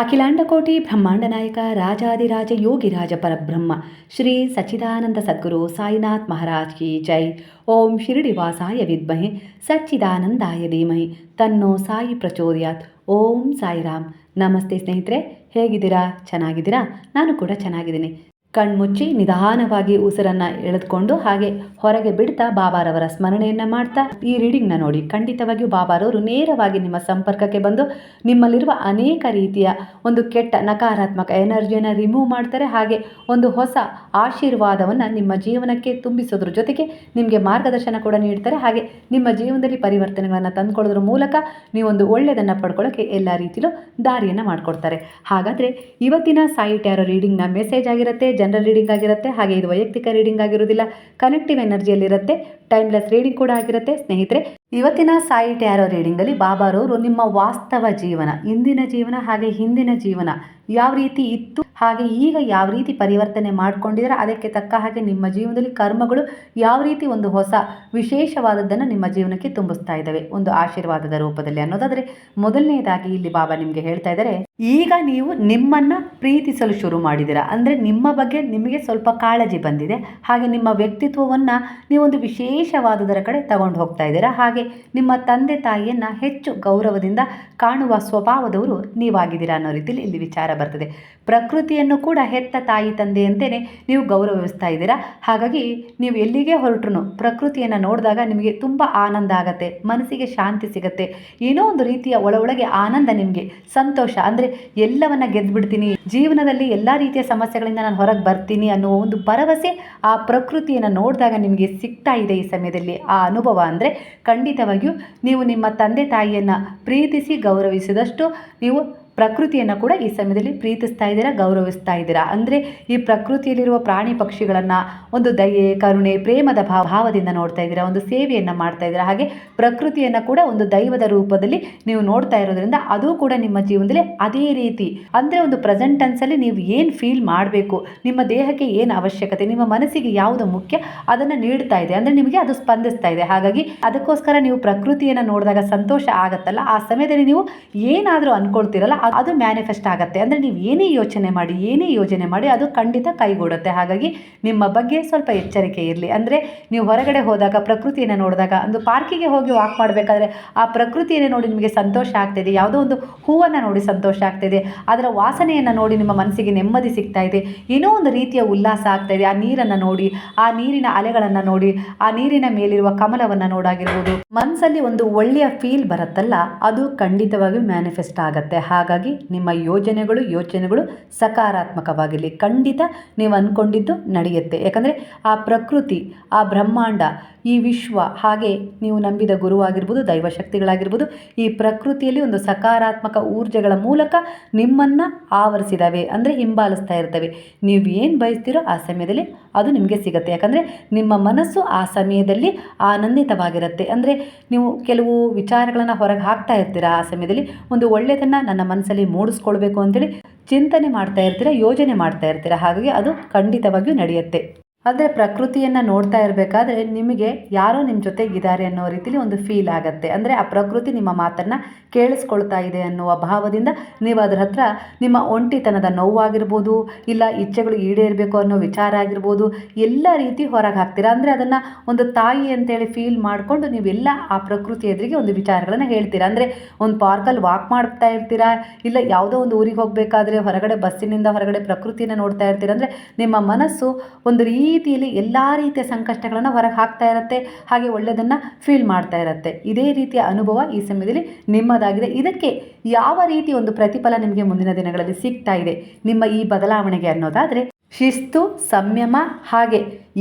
ಅಖಿಲಾಂಡಕೋಟಿ ಬ್ರಹ್ಮಾಂಡ ನಾಯಕ ರಾಜಾದಿರಾಜ ಯೋಗಿರಾಜ ಪರಬ್ರಹ್ಮ, ಶ್ರೀ ಸಚ್ಚಿದಾನಂದ ಸದ್ಗುರು ಸಾಯಿನಾಥ್ ಮಹಾರಾಜ್ ಕಿ ಜೈ. ಓಂ ಶಿರಡಿ ವಾಸಾಯ ವಿದ್ಮಹೆ, ಸಚ್ಚಿದಾನಂದಾಯ ಧೀಮಹಿ. ತನ್ನೋ ಸಾಯಿ ಪ್ರಚೋದಯಾತ್. ಓಂ ಸಾಯಿರಾಮ್. ನಮಸ್ತೆ ಸ್ನೇಹಿತರೆ, ಹೇಗಿದ್ದೀರಾ? ಚೆನ್ನಾಗಿದ್ದೀರಾ? ನಾನು ಕೂಡ ಚೆನ್ನಾಗಿದ್ದೀನಿ. ಕಣ್ಮುಚ್ಚಿ ನಿಧಾನವಾಗಿ ಉಸಿರನ್ನು ಎಳೆದುಕೊಂಡು ಹಾಗೆ ಹೊರಗೆ ಬಿಡ್ತಾ ಬಾಬಾರವರ ಸ್ಮರಣೆಯನ್ನು ಮಾಡ್ತಾ ಈ ರೀಡಿಂಗ್ನ ನೋಡಿ ಖಂಡಿತವಾಗಿಯೂ ಬಾಬಾರವರು ನೇರವಾಗಿ ನಿಮ್ಮ ಸಂಪರ್ಕಕ್ಕೆ ಬಂದು ನಿಮ್ಮಲ್ಲಿರುವ ಅನೇಕ ರೀತಿಯ ಒಂದು ಕೆಟ್ಟ ನಕಾರಾತ್ಮಕ ಎನರ್ಜಿಯನ್ನು ರಿಮೂವ್ ಮಾಡ್ತಾರೆ. ಹಾಗೆ ಒಂದು ಹೊಸ ಆಶೀರ್ವಾದವನ್ನು ನಿಮ್ಮ ಜೀವನಕ್ಕೆ ತುಂಬಿಸೋದ್ರ ಜೊತೆಗೆ ನಿಮಗೆ ಮಾರ್ಗದರ್ಶನ ಕೂಡ ನೀಡ್ತಾರೆ. ಹಾಗೆ ನಿಮ್ಮ ಜೀವನದಲ್ಲಿ ಪರಿವರ್ತನೆಗಳನ್ನು ತಂದುಕೊಳ್ಳೋದ್ರ ಮೂಲಕ ನೀವೊಂದು ಒಳ್ಳೆಯದನ್ನು ಪಡ್ಕೊಳ್ಳೋಕ್ಕೆ ಎಲ್ಲ ರೀತಿಯಲ್ಲೂ ದಾರಿಯನ್ನು ಮಾಡಿಕೊಡ್ತಾರೆ. ಹಾಗಾದರೆ ಇವತ್ತಿನ ಸಾಯಿ ಟ್ಯಾರೋ ರೀಡಿಂಗ್ನ ಮೆಸೇಜ್ ಆಗಿರುತ್ತೆ. ಜನರಲ್ ರೀಡಿಂಗ್ ಆಗಿರುತ್ತೆ, ಹಾಗೆ ಇದು ವೈಯಕ್ತಿಕ ರೀಡಿಂಗ್ ಆಗಿರೋದಿಲ್ಲ ಕನೆಕ್ಟಿವ್ ಎನರ್ಜಿಯಲ್ಲಿರುತ್ತೆ ಟೈಮ್ಲೆಸ್ ರೀಡಿಂಗ್ ಕೂಡ ಆಗಿರುತ್ತೆ, ಸ್ನೇಹಿತರೆ. ಇವತ್ತಿನ ಸಾಯಿ ಟ್ಯಾರೋ ರೀಡಿಂಗಲ್ಲಿ ಬಾಬಾರವರು ನಿಮ್ಮ ವಾಸ್ತವ ಜೀವನ, ಇಂದಿನ ಜೀವನ ಹಾಗೆ ಹಿಂದಿನ ಜೀವನ ಯಾವ ರೀತಿ ಇತ್ತು, ಹಾಗೆ ಈಗ ಯಾವ ರೀತಿ ಪರಿವರ್ತನೆ ಮಾಡಿಕೊಂಡಿದ್ರೆ ಅದಕ್ಕೆ ತಕ್ಕ ಹಾಗೆ ನಿಮ್ಮ ಜೀವನದಲ್ಲಿ ಕರ್ಮಗಳು ಯಾವ ರೀತಿ ಒಂದು ಹೊಸ ವಿಶೇಷವಾದದ್ದನ್ನು ನಿಮ್ಮ ಜೀವನಕ್ಕೆ ತುಂಬಿಸ್ತಾ ಇದ್ದಾವೆ, ಒಂದು ಆಶೀರ್ವಾದದ ರೂಪದಲ್ಲಿ ಅನ್ನೋದಾದರೆ ಮೊದಲನೇದಾಗಿ ಇಲ್ಲಿ ಬಾಬಾ ನಿಮಗೆ ಹೇಳ್ತಾ ಇದ್ದಾರೆ, ಈಗ ನೀವು ನಿಮ್ಮನ್ನು ಪ್ರೀತಿಸಲು ಶುರು ಮಾಡಿದ್ದೀರಾ, ಅಂದರೆ ನಿಮ್ಮ ಬಗ್ಗೆ ನಿಮಗೆ ಸ್ವಲ್ಪ ಕಾಳಜಿ ಬಂದಿದೆ, ಹಾಗೆ ನಿಮ್ಮ ವ್ಯಕ್ತಿತ್ವವನ್ನು ನೀವೊಂದು ವಿಶೇಷವಾದದರ ಕಡೆ ತಗೊಂಡು ಹೋಗ್ತಾ ಇದ್ದೀರಾ, ಹಾಗೆ ನಿಮ್ಮ ತಂದೆ ತಾಯಿಯನ್ನು ಹೆಚ್ಚು ಗೌರವದಿಂದ ಕಾಣುವ ಸ್ವಭಾವದವರು ನೀವಾಗಿದ್ದೀರಾ ಅನ್ನೋ ರೀತಿಯಲ್ಲಿ ಇಲ್ಲಿ ವಿಚಾರ ಬರ್ತದೆ. ಪ್ರಕೃತಿಯನ್ನು ಕೂಡ ಹೆತ್ತ ತಾಯಿ ತಂದೆಯಂತೆಯೇ ನೀವು ಗೌರವಿಸ್ತಾ ಇದ್ದೀರಾ? ಹಾಗಾಗಿ ನೀವು ಎಲ್ಲಿಗೆ ಹೊರಟ್ರು ಪ್ರಕೃತಿಯನ್ನು ನೋಡಿದಾಗ ನಿಮಗೆ ತುಂಬ ಆನಂದ ಆಗತ್ತೆ, ಮನಸ್ಸಿಗೆ ಶಾಂತಿ ಸಿಗತ್ತೆ. ಏನೋ ಒಂದು ರೀತಿಯ ಒಳ ಒಳಗೆ ಆನಂದ ನಿಮಗೆ, ಸಂತೋಷ. ಅಂದರೆ ಎಲ್ಲವನ್ನ ಗೆದ್ದುಬಿಡ್ತೀನಿ ಜೀವನದಲ್ಲಿ ಎಲ್ಲ ರೀತಿಯ ಸಮಸ್ಯೆಗಳಿಂದ ನಾನು ಹೊರಗೆ ಬರ್ತೀನಿ ಅನ್ನೋ ಒಂದು ಭರವಸೆ ಆ ಪ್ರಕೃತಿಯನ್ನು ನೋಡಿದಾಗ ನಿಮಗೆ ಸಿಗ್ತಾ ಇದೆ ಈ ಸಮಯದಲ್ಲಿ. ಆ ಅನುಭವ ಅಂದರೆ ಖಂಡಿತವಾಗಿಯೂ ನೀವು ನಿಮ್ಮ ತಂದೆ ತಾಯಿಯನ್ನು ಪ್ರೀತಿಸಿ ಗೌರವಿಸಿದಷ್ಟು ನೀವು ಪ್ರಕೃತಿಯನ್ನು ಕೂಡ ಈ ಸಮಯದಲ್ಲಿ ಪ್ರೀತಿಸ್ತಾ ಇದ್ದೀರಾ, ಗೌರವಿಸ್ತಾ ಇದ್ದೀರಾ? ಅಂದರೆ ಈ ಪ್ರಕೃತಿಯಲ್ಲಿರುವ ಪ್ರಾಣಿ ಪಕ್ಷಿಗಳನ್ನು ಒಂದು ದಯೆ, ಕರುಣೆ, ಪ್ರೇಮದ ಭಾವ, ಭಾವದಿಂದ ನೋಡ್ತಾ ಇದ್ದೀರಾ? ಒಂದು ಸೇವೆಯನ್ನು ಮಾಡ್ತಾ ಇದ್ದೀರಾ? ಹಾಗೆ ಪ್ರಕೃತಿಯನ್ನು ಕೂಡ ಒಂದು ದೈವದ ರೂಪದಲ್ಲಿ ನೀವು ನೋಡ್ತಾ ಇರೋದ್ರಿಂದ ಅದು ಕೂಡ ನಿಮ್ಮ ಜೀವನದಲ್ಲಿ ಅದೇ ರೀತಿ, ಅಂದರೆ ಒಂದು ಪ್ರೆಸೆಂಟ್ ಟೆನ್ಸಲ್ಲಿ ನೀವು ಏನು ಫೀಲ್ ಮಾಡಬೇಕು, ನಿಮ್ಮ ದೇಹಕ್ಕೆ ಏನು ಅವಶ್ಯಕತೆ, ನಿಮ್ಮ ಮನಸ್ಸಿಗೆ ಯಾವುದು ಮುಖ್ಯ, ಅದನ್ನು ನೀಡ್ತಾ ಇದೆ. ಅಂದರೆ ನಿಮಗೆ ಅದು ಸ್ಪಂದಿಸ್ತಾ ಇದೆ. ಹಾಗಾಗಿ ಅದಕ್ಕೋಸ್ಕರ ನೀವು ಪ್ರಕೃತಿಯನ್ನು ನೋಡಿದಾಗ ಸಂತೋಷ ಆಗತ್ತಲ್ಲ? ಆ ಸಮಯದಲ್ಲಿ ನೀವು ಏನಾದರೂ ಅನ್ಕೊಳ್ತೀರಲ್ಲ ಅದು ಮ್ಯಾನಿಫೆಸ್ಟ್ ಆಗುತ್ತೆ. ಅಂದರೆ ನೀವು ಏನೇ ಯೋಚನೆ ಮಾಡಿ, ಏನೇ ಯೋಜನೆ ಮಾಡಿ, ಅದು ಖಂಡಿತ ಕೈಗೂಡುತ್ತೆ. ಹಾಗಾಗಿ ನಿಮ್ಮ ಬಗ್ಗೆ ಸ್ವಲ್ಪ ಎಚ್ಚರಿಕೆ ಇರಲಿ. ಅಂದರೆ ನೀವು ಹೊರಗಡೆ ಹೋದಾಗ, ಪ್ರಕೃತಿಯನ್ನು ನೋಡಿದಾಗ, ಒಂದು ಪಾರ್ಕಿಗೆ ಹೋಗಿ ವಾಕ್ ಮಾಡಬೇಕಾದ್ರೆ ಆ ಪ್ರಕೃತಿಯನ್ನು ನೋಡಿ ನಿಮಗೆ ಸಂತೋಷ ಆಗ್ತಿದೆ. ಯಾವುದೋ ಒಂದು ಹೂವನ್ನು ನೋಡಿ ಸಂತೋಷ ಆಗ್ತಿದೆ. ಅದರ ವಾಸನೆಯನ್ನು ನೋಡಿ ನಿಮ್ಮ ಮನಸ್ಸಿಗೆ ನೆಮ್ಮದಿ ಸಿಗ್ತಾ ಇದೆ. ಏನೋ ಒಂದು ರೀತಿಯ ಉಲ್ಲಾಸ ಆಗ್ತಾಯಿದೆ ಆ ನೀರನ್ನು ನೋಡಿ, ಆ ನೀರಿನ ಅಲೆಗಳನ್ನು ನೋಡಿ, ಆ ನೀರಿನ ಮೇಲಿರುವ ಕಮಲವನ್ನು ನೋಡಾಗಿರ್ಬೋದು. ಮನಸ್ಸಲ್ಲಿ ಒಂದು ಒಳ್ಳೆಯ ಫೀಲ್ ಬರುತ್ತಲ್ಲ, ಅದು ಖಂಡಿತವಾಗಿ ಮ್ಯಾನಿಫೆಸ್ಟ್ ಆಗುತ್ತೆ. ಹಾಗಾಗಿ ನಿಮ್ಮ ಯೋಜನೆಗಳು, ಯೋಚನೆಗಳು ಸಕಾರಾತ್ಮಕವಾಗಿರಲಿ. ಖಂಡಿತ ನೀವು ಅಂದ್ಕೊಂಡಿದ್ದು ನಡೆಯುತ್ತೆ. ಯಾಕಂದರೆ ಆ ಪ್ರಕೃತಿ, ಆ ಬ್ರಹ್ಮಾಂಡ, ಈ ವಿಶ್ವ ಹಾಗೆ ನೀವು ನಂಬಿದ ಗುರುವಾಗಿರ್ಬೋದು, ದೈವಶಕ್ತಿಗಳಾಗಿರ್ಬೋದು, ಈ ಪ್ರಕೃತಿಯಲ್ಲಿ ಒಂದು ಸಕಾರಾತ್ಮಕ ಊರ್ಜೆಗಳ ಮೂಲಕ ನಿಮ್ಮನ್ನು ಆವರಿಸಿದಾವೆ. ಅಂದರೆ ಹಿಂಬಾಲಿಸ್ತಾ ಇರ್ತವೆ. ನೀವು ಏನು ಬಯಸ್ತೀರೋ ಆ ಸಮಯದಲ್ಲಿ ಅದು ನಿಮಗೆ ಸಿಗುತ್ತೆ. ಯಾಕಂದರೆ ನಿಮ್ಮ ಮನಸ್ಸು ಆ ಸಮಯದಲ್ಲಿ ಆನಂದಿತವಾಗಿರುತ್ತೆ. ಅಂದರೆ ನೀವು ಕೆಲವು ವಿಚಾರಗಳನ್ನು ಹೊರಗೆ ಹಾಕ್ತಾ ಇರ್ತೀರಾ ಆ ಸಮಯದಲ್ಲಿ, ಒಂದು ಒಳ್ಳೆಯದನ್ನು ನನ್ನ ಮನಸ್ಸಲ್ಲಿ ಮೂಡಿಸ್ಕೊಳ್ಬೇಕು ಅಂತೇಳಿ ಚಿಂತನೆ ಮಾಡ್ತಾ ಇರ್ತೀರ, ಯೋಜನೆ ಮಾಡ್ತಾ ಇರ್ತೀರ, ಹಾಗಾಗಿ ಅದು ಖಂಡಿತವಾಗಿಯೂ ನಡೆಯುತ್ತೆ. ಆದರೆ ಪ್ರಕೃತಿಯನ್ನು ನೋಡ್ತಾ ಇರಬೇಕಾದ್ರೆ ನಿಮಗೆ ಯಾರೋ ನಿಮ್ಮ ಜೊತೆಗಿದ್ದಾರೆ ಅನ್ನೋ ರೀತಿಲಿ ಒಂದು ಫೀಲ್ ಆಗುತ್ತೆ. ಅಂದರೆ ಆ ಪ್ರಕೃತಿ ನಿಮ್ಮ ಮಾತನ್ನು ಕೇಳಿಸ್ಕೊಳ್ತಾ ಇದೆ ಅನ್ನುವ ಭಾವದಿಂದ ನೀವು ಅದರ ಹತ್ರ ನಿಮ್ಮ ಒಂಟಿತನದ ನೋವಾಗಿರ್ಬೋದು, ಇಲ್ಲ ಇಚ್ಛೆಗಳು ಈಡೇರಬೇಕು ಅನ್ನೋ ವಿಚಾರ ಆಗಿರ್ಬೋದು, ಎಲ್ಲ ರೀತಿ ಹೊರಗೆ ಹಾಕ್ತೀರಾ? ಅಂದರೆ ಅದನ್ನು ಒಂದು ತಾಯಿ ಅಂತೇಳಿ ಫೀಲ್ ಮಾಡಿಕೊಂಡು ನೀವೆಲ್ಲ ಆ ಪ್ರಕೃತಿ ಎದುರಿಗೆ ಒಂದು ವಿಚಾರಗಳನ್ನು ಹೇಳ್ತೀರಾ? ಅಂದರೆ ಒಂದು ಪಾರ್ಕಲ್ಲಿ ವಾಕ್ ಮಾಡ್ತಾ ಇರ್ತೀರಾ? ಇಲ್ಲ ಯಾವುದೋ ಒಂದು ಊರಿಗೆ ಹೋಗಬೇಕಾದ್ರೆ ಹೊರಗಡೆ ಬಸ್ಸಿನಿಂದ ಹೊರಗಡೆ ಪ್ರಕೃತಿಯನ್ನು ನೋಡ್ತಾ ಇರ್ತೀರಾ? ಅಂದರೆ ನಿಮ್ಮ ಮನಸ್ಸು ಒಂದು ರೀತಿಯಲ್ಲಿ ಎಲ್ಲ ರೀತಿಯ ಸಂಕಷ್ಟಗಳನ್ನು ಹೊರಗೆ ಹಾಕ್ತಾ ಇರುತ್ತೆ, ಹಾಗೆ ಒಳ್ಳೆಯದನ್ನು ಫೀಲ್ ಮಾಡ್ತಾ ಇರುತ್ತೆ. ಇದೇ ರೀತಿಯ ಅನುಭವ ಈ ಸಮಯದಲ್ಲಿ ನಿಮ್ಮದಾಗಿದೆ. ಇದಕ್ಕೆ ಯಾವ ರೀತಿ ಒಂದು ಪ್ರತಿಫಲ ನಿಮಗೆ ಮುಂದಿನ ದಿನಗಳಲ್ಲಿ ಸಿಗ್ತಾ ಇದೆ? ನಿಮ್ಮ ಈ ಬದಲಾವಣೆಗೆ ಅನ್ನೋದಾದರೆ, ಶಿಸ್ತು, ಸಂಯಮ, ಹಾಗೆ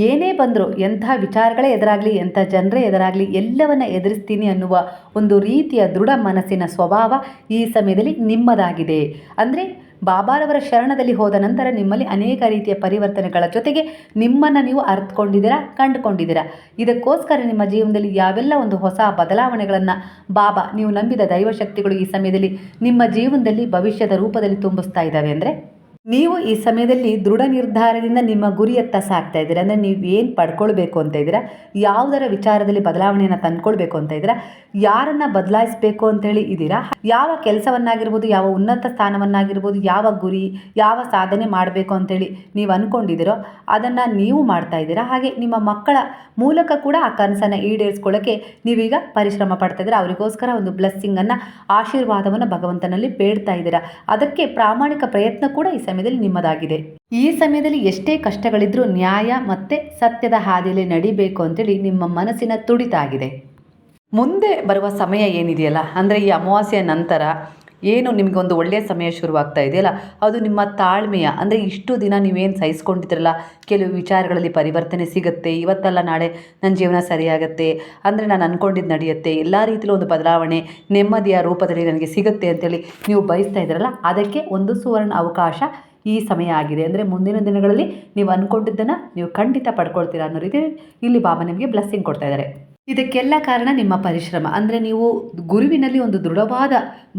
ಏನೇ ಬಂದರೂ ಎಂಥ ವಿಚಾರಗಳೇ ಎದುರಾಗಲಿ, ಎಂಥ ಜನರೇ ಎದುರಾಗಲಿ, ಎಲ್ಲವನ್ನ ಎದುರಿಸ್ತೀನಿ ಅನ್ನುವ ಒಂದು ರೀತಿಯ ದೃಢ ಮನಸ್ಸಿನ ಸ್ವಭಾವ ಈ ಸಮಯದಲ್ಲಿ ನಿಮ್ಮದಾಗಿದೆ. ಅಂದರೆ ಬಾಬಾರವರ ಶರಣದಲ್ಲಿ ಹೋದ ನಂತರ ನಿಮ್ಮಲ್ಲಿ ಅನೇಕ ರೀತಿಯ ಪರಿವರ್ತನೆಗಳ ಜೊತೆಗೆ ನಿಮ್ಮನ್ನು ನೀವು ಅರ್ಥಕೊಂಡಿದ್ದೀರಾ ಕಂಡುಕೊಂಡಿದ್ದೀರಾ? ಇದಕ್ಕೋಸ್ಕರ ನಿಮ್ಮ ಜೀವನದಲ್ಲಿ ಯಾವೆಲ್ಲ ಒಂದು ಹೊಸ ಬದಲಾವಣೆಗಳನ್ನು ಬಾಬಾ, ನೀವು ನಂಬಿದ ದೈವಶಕ್ತಿಗಳು ಈ ಸಮಯದಲ್ಲಿ ನಿಮ್ಮ ಜೀವನದಲ್ಲಿ ಭವಿಷ್ಯದ ರೂಪದಲ್ಲಿ ತುಂಬಿಸ್ತಾ ಇದ್ದಾವೆ ಅಂದರೆ? ನೀವು ಈ ಸಮಯದಲ್ಲಿ ದೃಢ ನಿರ್ಧಾರದಿಂದ ನಿಮ್ಮ ಗುರಿಯತ್ತ ಸಾಕ್ತಾ ಇದ್ದೀರಾ? ಅಂದರೆ ನೀವು ಏನು ಪಡ್ಕೊಳ್ಬೇಕು ಅಂತ ಇದ್ದೀರಾ? ಯಾವುದರ ವಿಚಾರದಲ್ಲಿ ಬದಲಾವಣೆಯನ್ನು ತಂದ್ಕೊಳ್ಬೇಕು ಅಂತ ಇದ್ದೀರಾ? ಯಾರನ್ನು ಬದಲಾಯಿಸಬೇಕು ಅಂತೇಳಿ ಇದ್ದೀರಾ? ಯಾವ ಕೆಲಸವನ್ನಾಗಿರ್ಬೋದು, ಯಾವ ಉನ್ನತ ಸ್ಥಾನವನ್ನಾಗಿರ್ಬೋದು, ಯಾವ ಗುರಿ, ಯಾವ ಸಾಧನೆ ಮಾಡಬೇಕು ಅಂತೇಳಿ ನೀವು ಅಂದ್ಕೊಂಡಿದ್ದೀರೋ ಅದನ್ನು ನೀವು ಮಾಡ್ತಾ ಇದ್ದೀರಾ? ಹಾಗೆ ನಿಮ್ಮ ಮಕ್ಕಳ ಮೂಲಕ ಕೂಡ ಆ ಕನಸನ್ನು ಈಡೇರಿಸ್ಕೊಳ್ಳೋಕ್ಕೆ ನೀವೀಗ ಪರಿಶ್ರಮ ಪಡ್ತಾ ಇದ್ದೀರಾ? ಅವರಿಗೋಸ್ಕರ ಒಂದು ಬ್ಲೆಸ್ಸಿಂಗನ್ನು, ಆಶೀರ್ವಾದವನ್ನು ಭಗವಂತನಲ್ಲಿ ಬೇಡ್ತಾ ಇದ್ದೀರಾ? ಅದಕ್ಕೆ ಪ್ರಾಮಾಣಿಕ ಪ್ರಯತ್ನ ಕೂಡ ಈ ಸಮಯದಲ್ಲಿ ನಿಮ್ಮದಾಗಿದೆ. ಈ ಸಮಯದಲ್ಲಿ ಎಷ್ಟೇ ಕಷ್ಟಗಳಿದ್ರೂ ನ್ಯಾಯ ಮತ್ತೆ ಸತ್ಯದ ಹಾದಿಯಲ್ಲಿ ನಡಿಬೇಕು ಅಂತೇಳಿ ನಿಮ್ಮ ಮನಸ್ಸಿನ ತುಡಿತ ಆಗಿದೆ. ಮುಂದೆ ಬರುವ ಸಮಯ ಏನಿದೆಯಲ್ಲ, ಅಂದರೆ ಈ ಅಮಾವಾಸ್ಯೆಯ ನಂತರ ಏನು ನಿಮಗೊಂದು ಒಳ್ಳೆಯ ಸಮಯ ಶುರುವಾಗ್ತಾ ಇದೆಯಲ್ಲ, ಅದು ನಿಮ್ಮ ತಾಳ್ಮೆಯ, ಅಂದರೆ ಇಷ್ಟು ದಿನ ನೀವೇನು ಸಹಿಸ್ಕೊಂಡಿದ್ರಲ್ಲ ಕೆಲವು ವಿಚಾರಗಳಲ್ಲಿ ಪರಿವರ್ತನೆ ಸಿಗುತ್ತೆ, ಇವತ್ತಲ್ಲ ನಾಳೆ ನನ್ನ ಜೀವನ ಸರಿಯಾಗತ್ತೆ, ಅಂದರೆ ನಾನು ಅಂದ್ಕೊಂಡಿದ್ದು ನಡೆಯುತ್ತೆ, ಎಲ್ಲ ರೀತಿಯಲ್ಲೂ ಒಂದು ಬದಲಾವಣೆ ನೆಮ್ಮದಿಯ ರೂಪದಲ್ಲಿ ನನಗೆ ಸಿಗುತ್ತೆ ಅಂತೇಳಿ ನೀವು ಬಯಸ್ತಾ ಇದ್ದೀರಲ್ಲ, ಅದಕ್ಕೆ ಒಂದು ಸುವರ್ಣ ಅವಕಾಶ ಈ ಸಮಯ ಆಗಿದೆ. ಅಂದರೆ ಮುಂದಿನ ದಿನಗಳಲ್ಲಿ ನೀವು ಅಂದ್ಕೊಂಡಿದ್ದನ್ನು ನೀವು ಖಂಡಿತ ಪಡ್ಕೊಳ್ತೀರಾ ಅನ್ನೋ ರೀತಿ ಇಲ್ಲಿ ಬಾಬಾ ನಿಮಗೆ ಬ್ಲೆಸ್ಸಿಂಗ್ ಕೊಡ್ತಾ ಇದ್ದಾರೆ. ಇದಕ್ಕೆಲ್ಲ ಕಾರಣ ನಿಮ್ಮ ಪರಿಶ್ರಮ. ಅಂದರೆ ನೀವು ಗುರುವಿನಲ್ಲಿ ಒಂದು ದೃಢವಾದ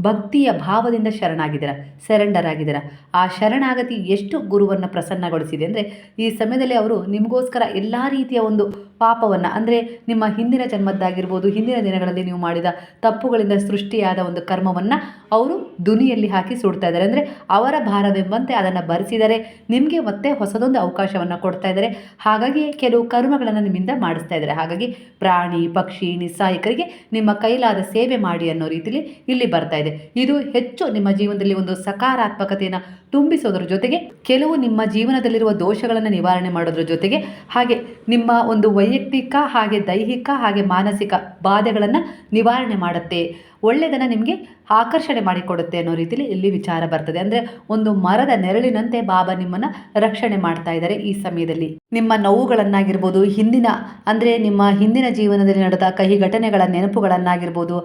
ಭಕ್ತಿಯ ಭಾವದಿಂದ ಶರಣಾಗಿದ್ದೀರ ಸೆರೆಂಡರ್ ಆಗಿದ್ದೀರ ಆ ಶರಣಾಗತಿ ಎಷ್ಟು ಗುರುವನ್ನು ಪ್ರಸನ್ನಗೊಳಿಸಿದೆ ಅಂದರೆ, ಈ ಸಮಯದಲ್ಲಿ ಅವರು ನಿಮಗೋಸ್ಕರ ಎಲ್ಲ ರೀತಿಯ ಒಂದು ಪಾಪವನ್ನು, ಅಂದರೆ ನಿಮ್ಮ ಹಿಂದಿನ ಜನ್ಮದ್ದಾಗಿರ್ಬೋದು, ಹಿಂದಿನ ದಿನಗಳಲ್ಲಿ ನೀವು ಮಾಡಿದ ತಪ್ಪುಗಳಿಂದ ಸೃಷ್ಟಿಯಾದ ಒಂದು ಕರ್ಮವನ್ನು ಅವರು ದುನಿಯಲ್ಲಿ ಹಾಕಿ ಸುಡ್ತಾ ಇದ್ದಾರೆ. ಅಂದರೆ ಅವರ ಭಾರವೆಂಬಂತೆ ಅದನ್ನು ಭರಿಸಿದರೆ ನಿಮಗೆ ಮತ್ತೆ ಹೊಸದೊಂದು ಅವಕಾಶವನ್ನು ಕೊಡ್ತಾ ಇದ್ದಾರೆ. ಹಾಗಾಗಿ ಕೆಲವು ಕರ್ಮಗಳನ್ನು ನಿಮ್ಮಿಂದ ಮಾಡಿಸ್ತಾ ಇದ್ದಾರೆ. ಹಾಗಾಗಿ ಪ್ರಾಣಿ ಪಕ್ಷಿ, ನಿಸ್ಸಾಯಕರಿಗೆ ನಿಮ್ಮ ಕೈಲಾದ ಸೇವೆ ಮಾಡಿ ಅನ್ನೋ ರೀತಿಯಲ್ಲಿ ಇಲ್ಲಿ ಬರ್ತಾ ಇದೆ. ಇದು ಹೆಚ್ಚು ನಿಮ್ಮ ಜೀವನದಲ್ಲಿ ಒಂದು ಸಕಾರಾತ್ಮಕತೆಯನ್ನು ತುಂಬಿಸೋದ್ರ ಜೊತೆಗೆ ಕೆಲವು ನಿಮ್ಮ ಜೀವನದಲ್ಲಿರುವ ದೋಷಗಳನ್ನು ನಿವಾರಣೆ ಮಾಡೋದ್ರ ಜೊತೆಗೆ ಹಾಗೆ ನಿಮ್ಮ ಒಂದು ವೈಯಕ್ತಿಕ ಹಾಗೆ ದೈಹಿಕ ಹಾಗೆ ಮಾನಸಿಕ ಬಾಧೆಗಳನ್ನು ನಿವಾರಣೆ ಮಾಡುತ್ತೆ. ಒಳ್ಳೆಯದನ್ನು ನಿಮಗೆ ಆಕರ್ಷಣೆ ಮಾಡಿಕೊಡುತ್ತೆ ಅನ್ನೋ ರೀತಿಯಲ್ಲಿ ಇಲ್ಲಿ ವಿಚಾರ ಬರ್ತದೆ. ಅಂದರೆ ಒಂದು ಮರದ ನೆರಳಿನಂತೆ ಬಾಬಾ ನಿಮ್ಮನ್ನು ರಕ್ಷಣೆ ಮಾಡ್ತಾ ಇದ್ದಾರೆ ಈ ಸಮಯದಲ್ಲಿ. ನಿಮ್ಮ ನೋವುಗಳನ್ನಾಗಿರ್ಬೋದು, ಹಿಂದಿನ, ಅಂದರೆ ನಿಮ್ಮ ಹಿಂದಿನ ಜೀವನದಲ್ಲಿ ನಡೆದ ಕಹಿ ಘಟನೆಗಳ ನೆನಪುಗಳನ್ನಾಗಿರ್ಬೋದು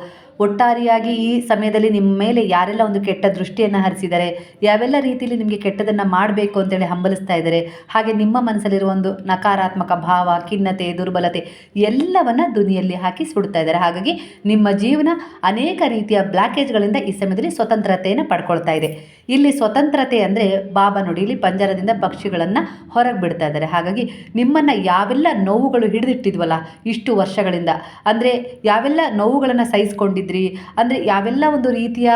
ಒಟ್ಟಾರೆಯಾಗಿ ಈ ಸಮಯದಲ್ಲಿ ನಿಮ್ಮ ಮೇಲೆ ಯಾರೆಲ್ಲ ಒಂದು ಕೆಟ್ಟ ದೃಷ್ಟಿಯನ್ನು ಹರಿಸಿದ್ದಾರೆ, ಯಾವೆಲ್ಲ ರೀತಿಯಲ್ಲಿ ನಿಮಗೆ ಕೆಟ್ಟದನ್ನು ಮಾಡಬೇಕು ಅಂತೇಳಿ ಹಂಬಲಿಸ್ತಾ ಇದ್ದಾರೆ, ಹಾಗೆ ನಿಮ್ಮ ಮನಸ್ಸಲ್ಲಿರುವ ಒಂದು ನಕಾರಾತ್ಮಕ ಭಾವ, ಖಿನ್ನತೆ, ದುರ್ಬಲತೆ ಎಲ್ಲವನ್ನ ದುನಿಯಲ್ಲಿ ಹಾಕಿ ಸುಡ್ತಾ ಇದ್ದಾರೆ. ಹಾಗಾಗಿ ನಿಮ್ಮ ಜೀವನ ಅನೇಕ ರೀತಿಯ ಬ್ಲಾಕೇಜ್ಗಳಿಂದ ಈ ಸಮಯದಲ್ಲಿ ಸ್ವತಂತ್ರತೆಯನ್ನು ಪಡ್ಕೊಳ್ತಾ ಇದೆ. ಇಲ್ಲಿ ಸ್ವತಂತ್ರತೆ ಅಂದರೆ ಬಾಬಾ ನೋಡಿ ಇಲ್ಲಿ ಪಂಜರದಿಂದ ಪಕ್ಷಿಗಳನ್ನು ಹೊರಗೆ ಬಿಡ್ತಾ ಇದ್ದಾರೆ. ಹಾಗಾಗಿ ನಿಮ್ಮನ್ನು ಯಾವೆಲ್ಲ ನೋವುಗಳು ಹಿಡಿದಿಟ್ಟಿದ್ವಲ್ಲ ಇಷ್ಟು ವರ್ಷಗಳಿಂದ, ಅಂದರೆ ಯಾವೆಲ್ಲ ನೋವುಗಳನ್ನು ಸಹಿಸ್ಕೊಂಡಿದ್ರಿ ಅಂದರೆ ಯಾವೆಲ್ಲ ಒಂದು ರೀತಿಯ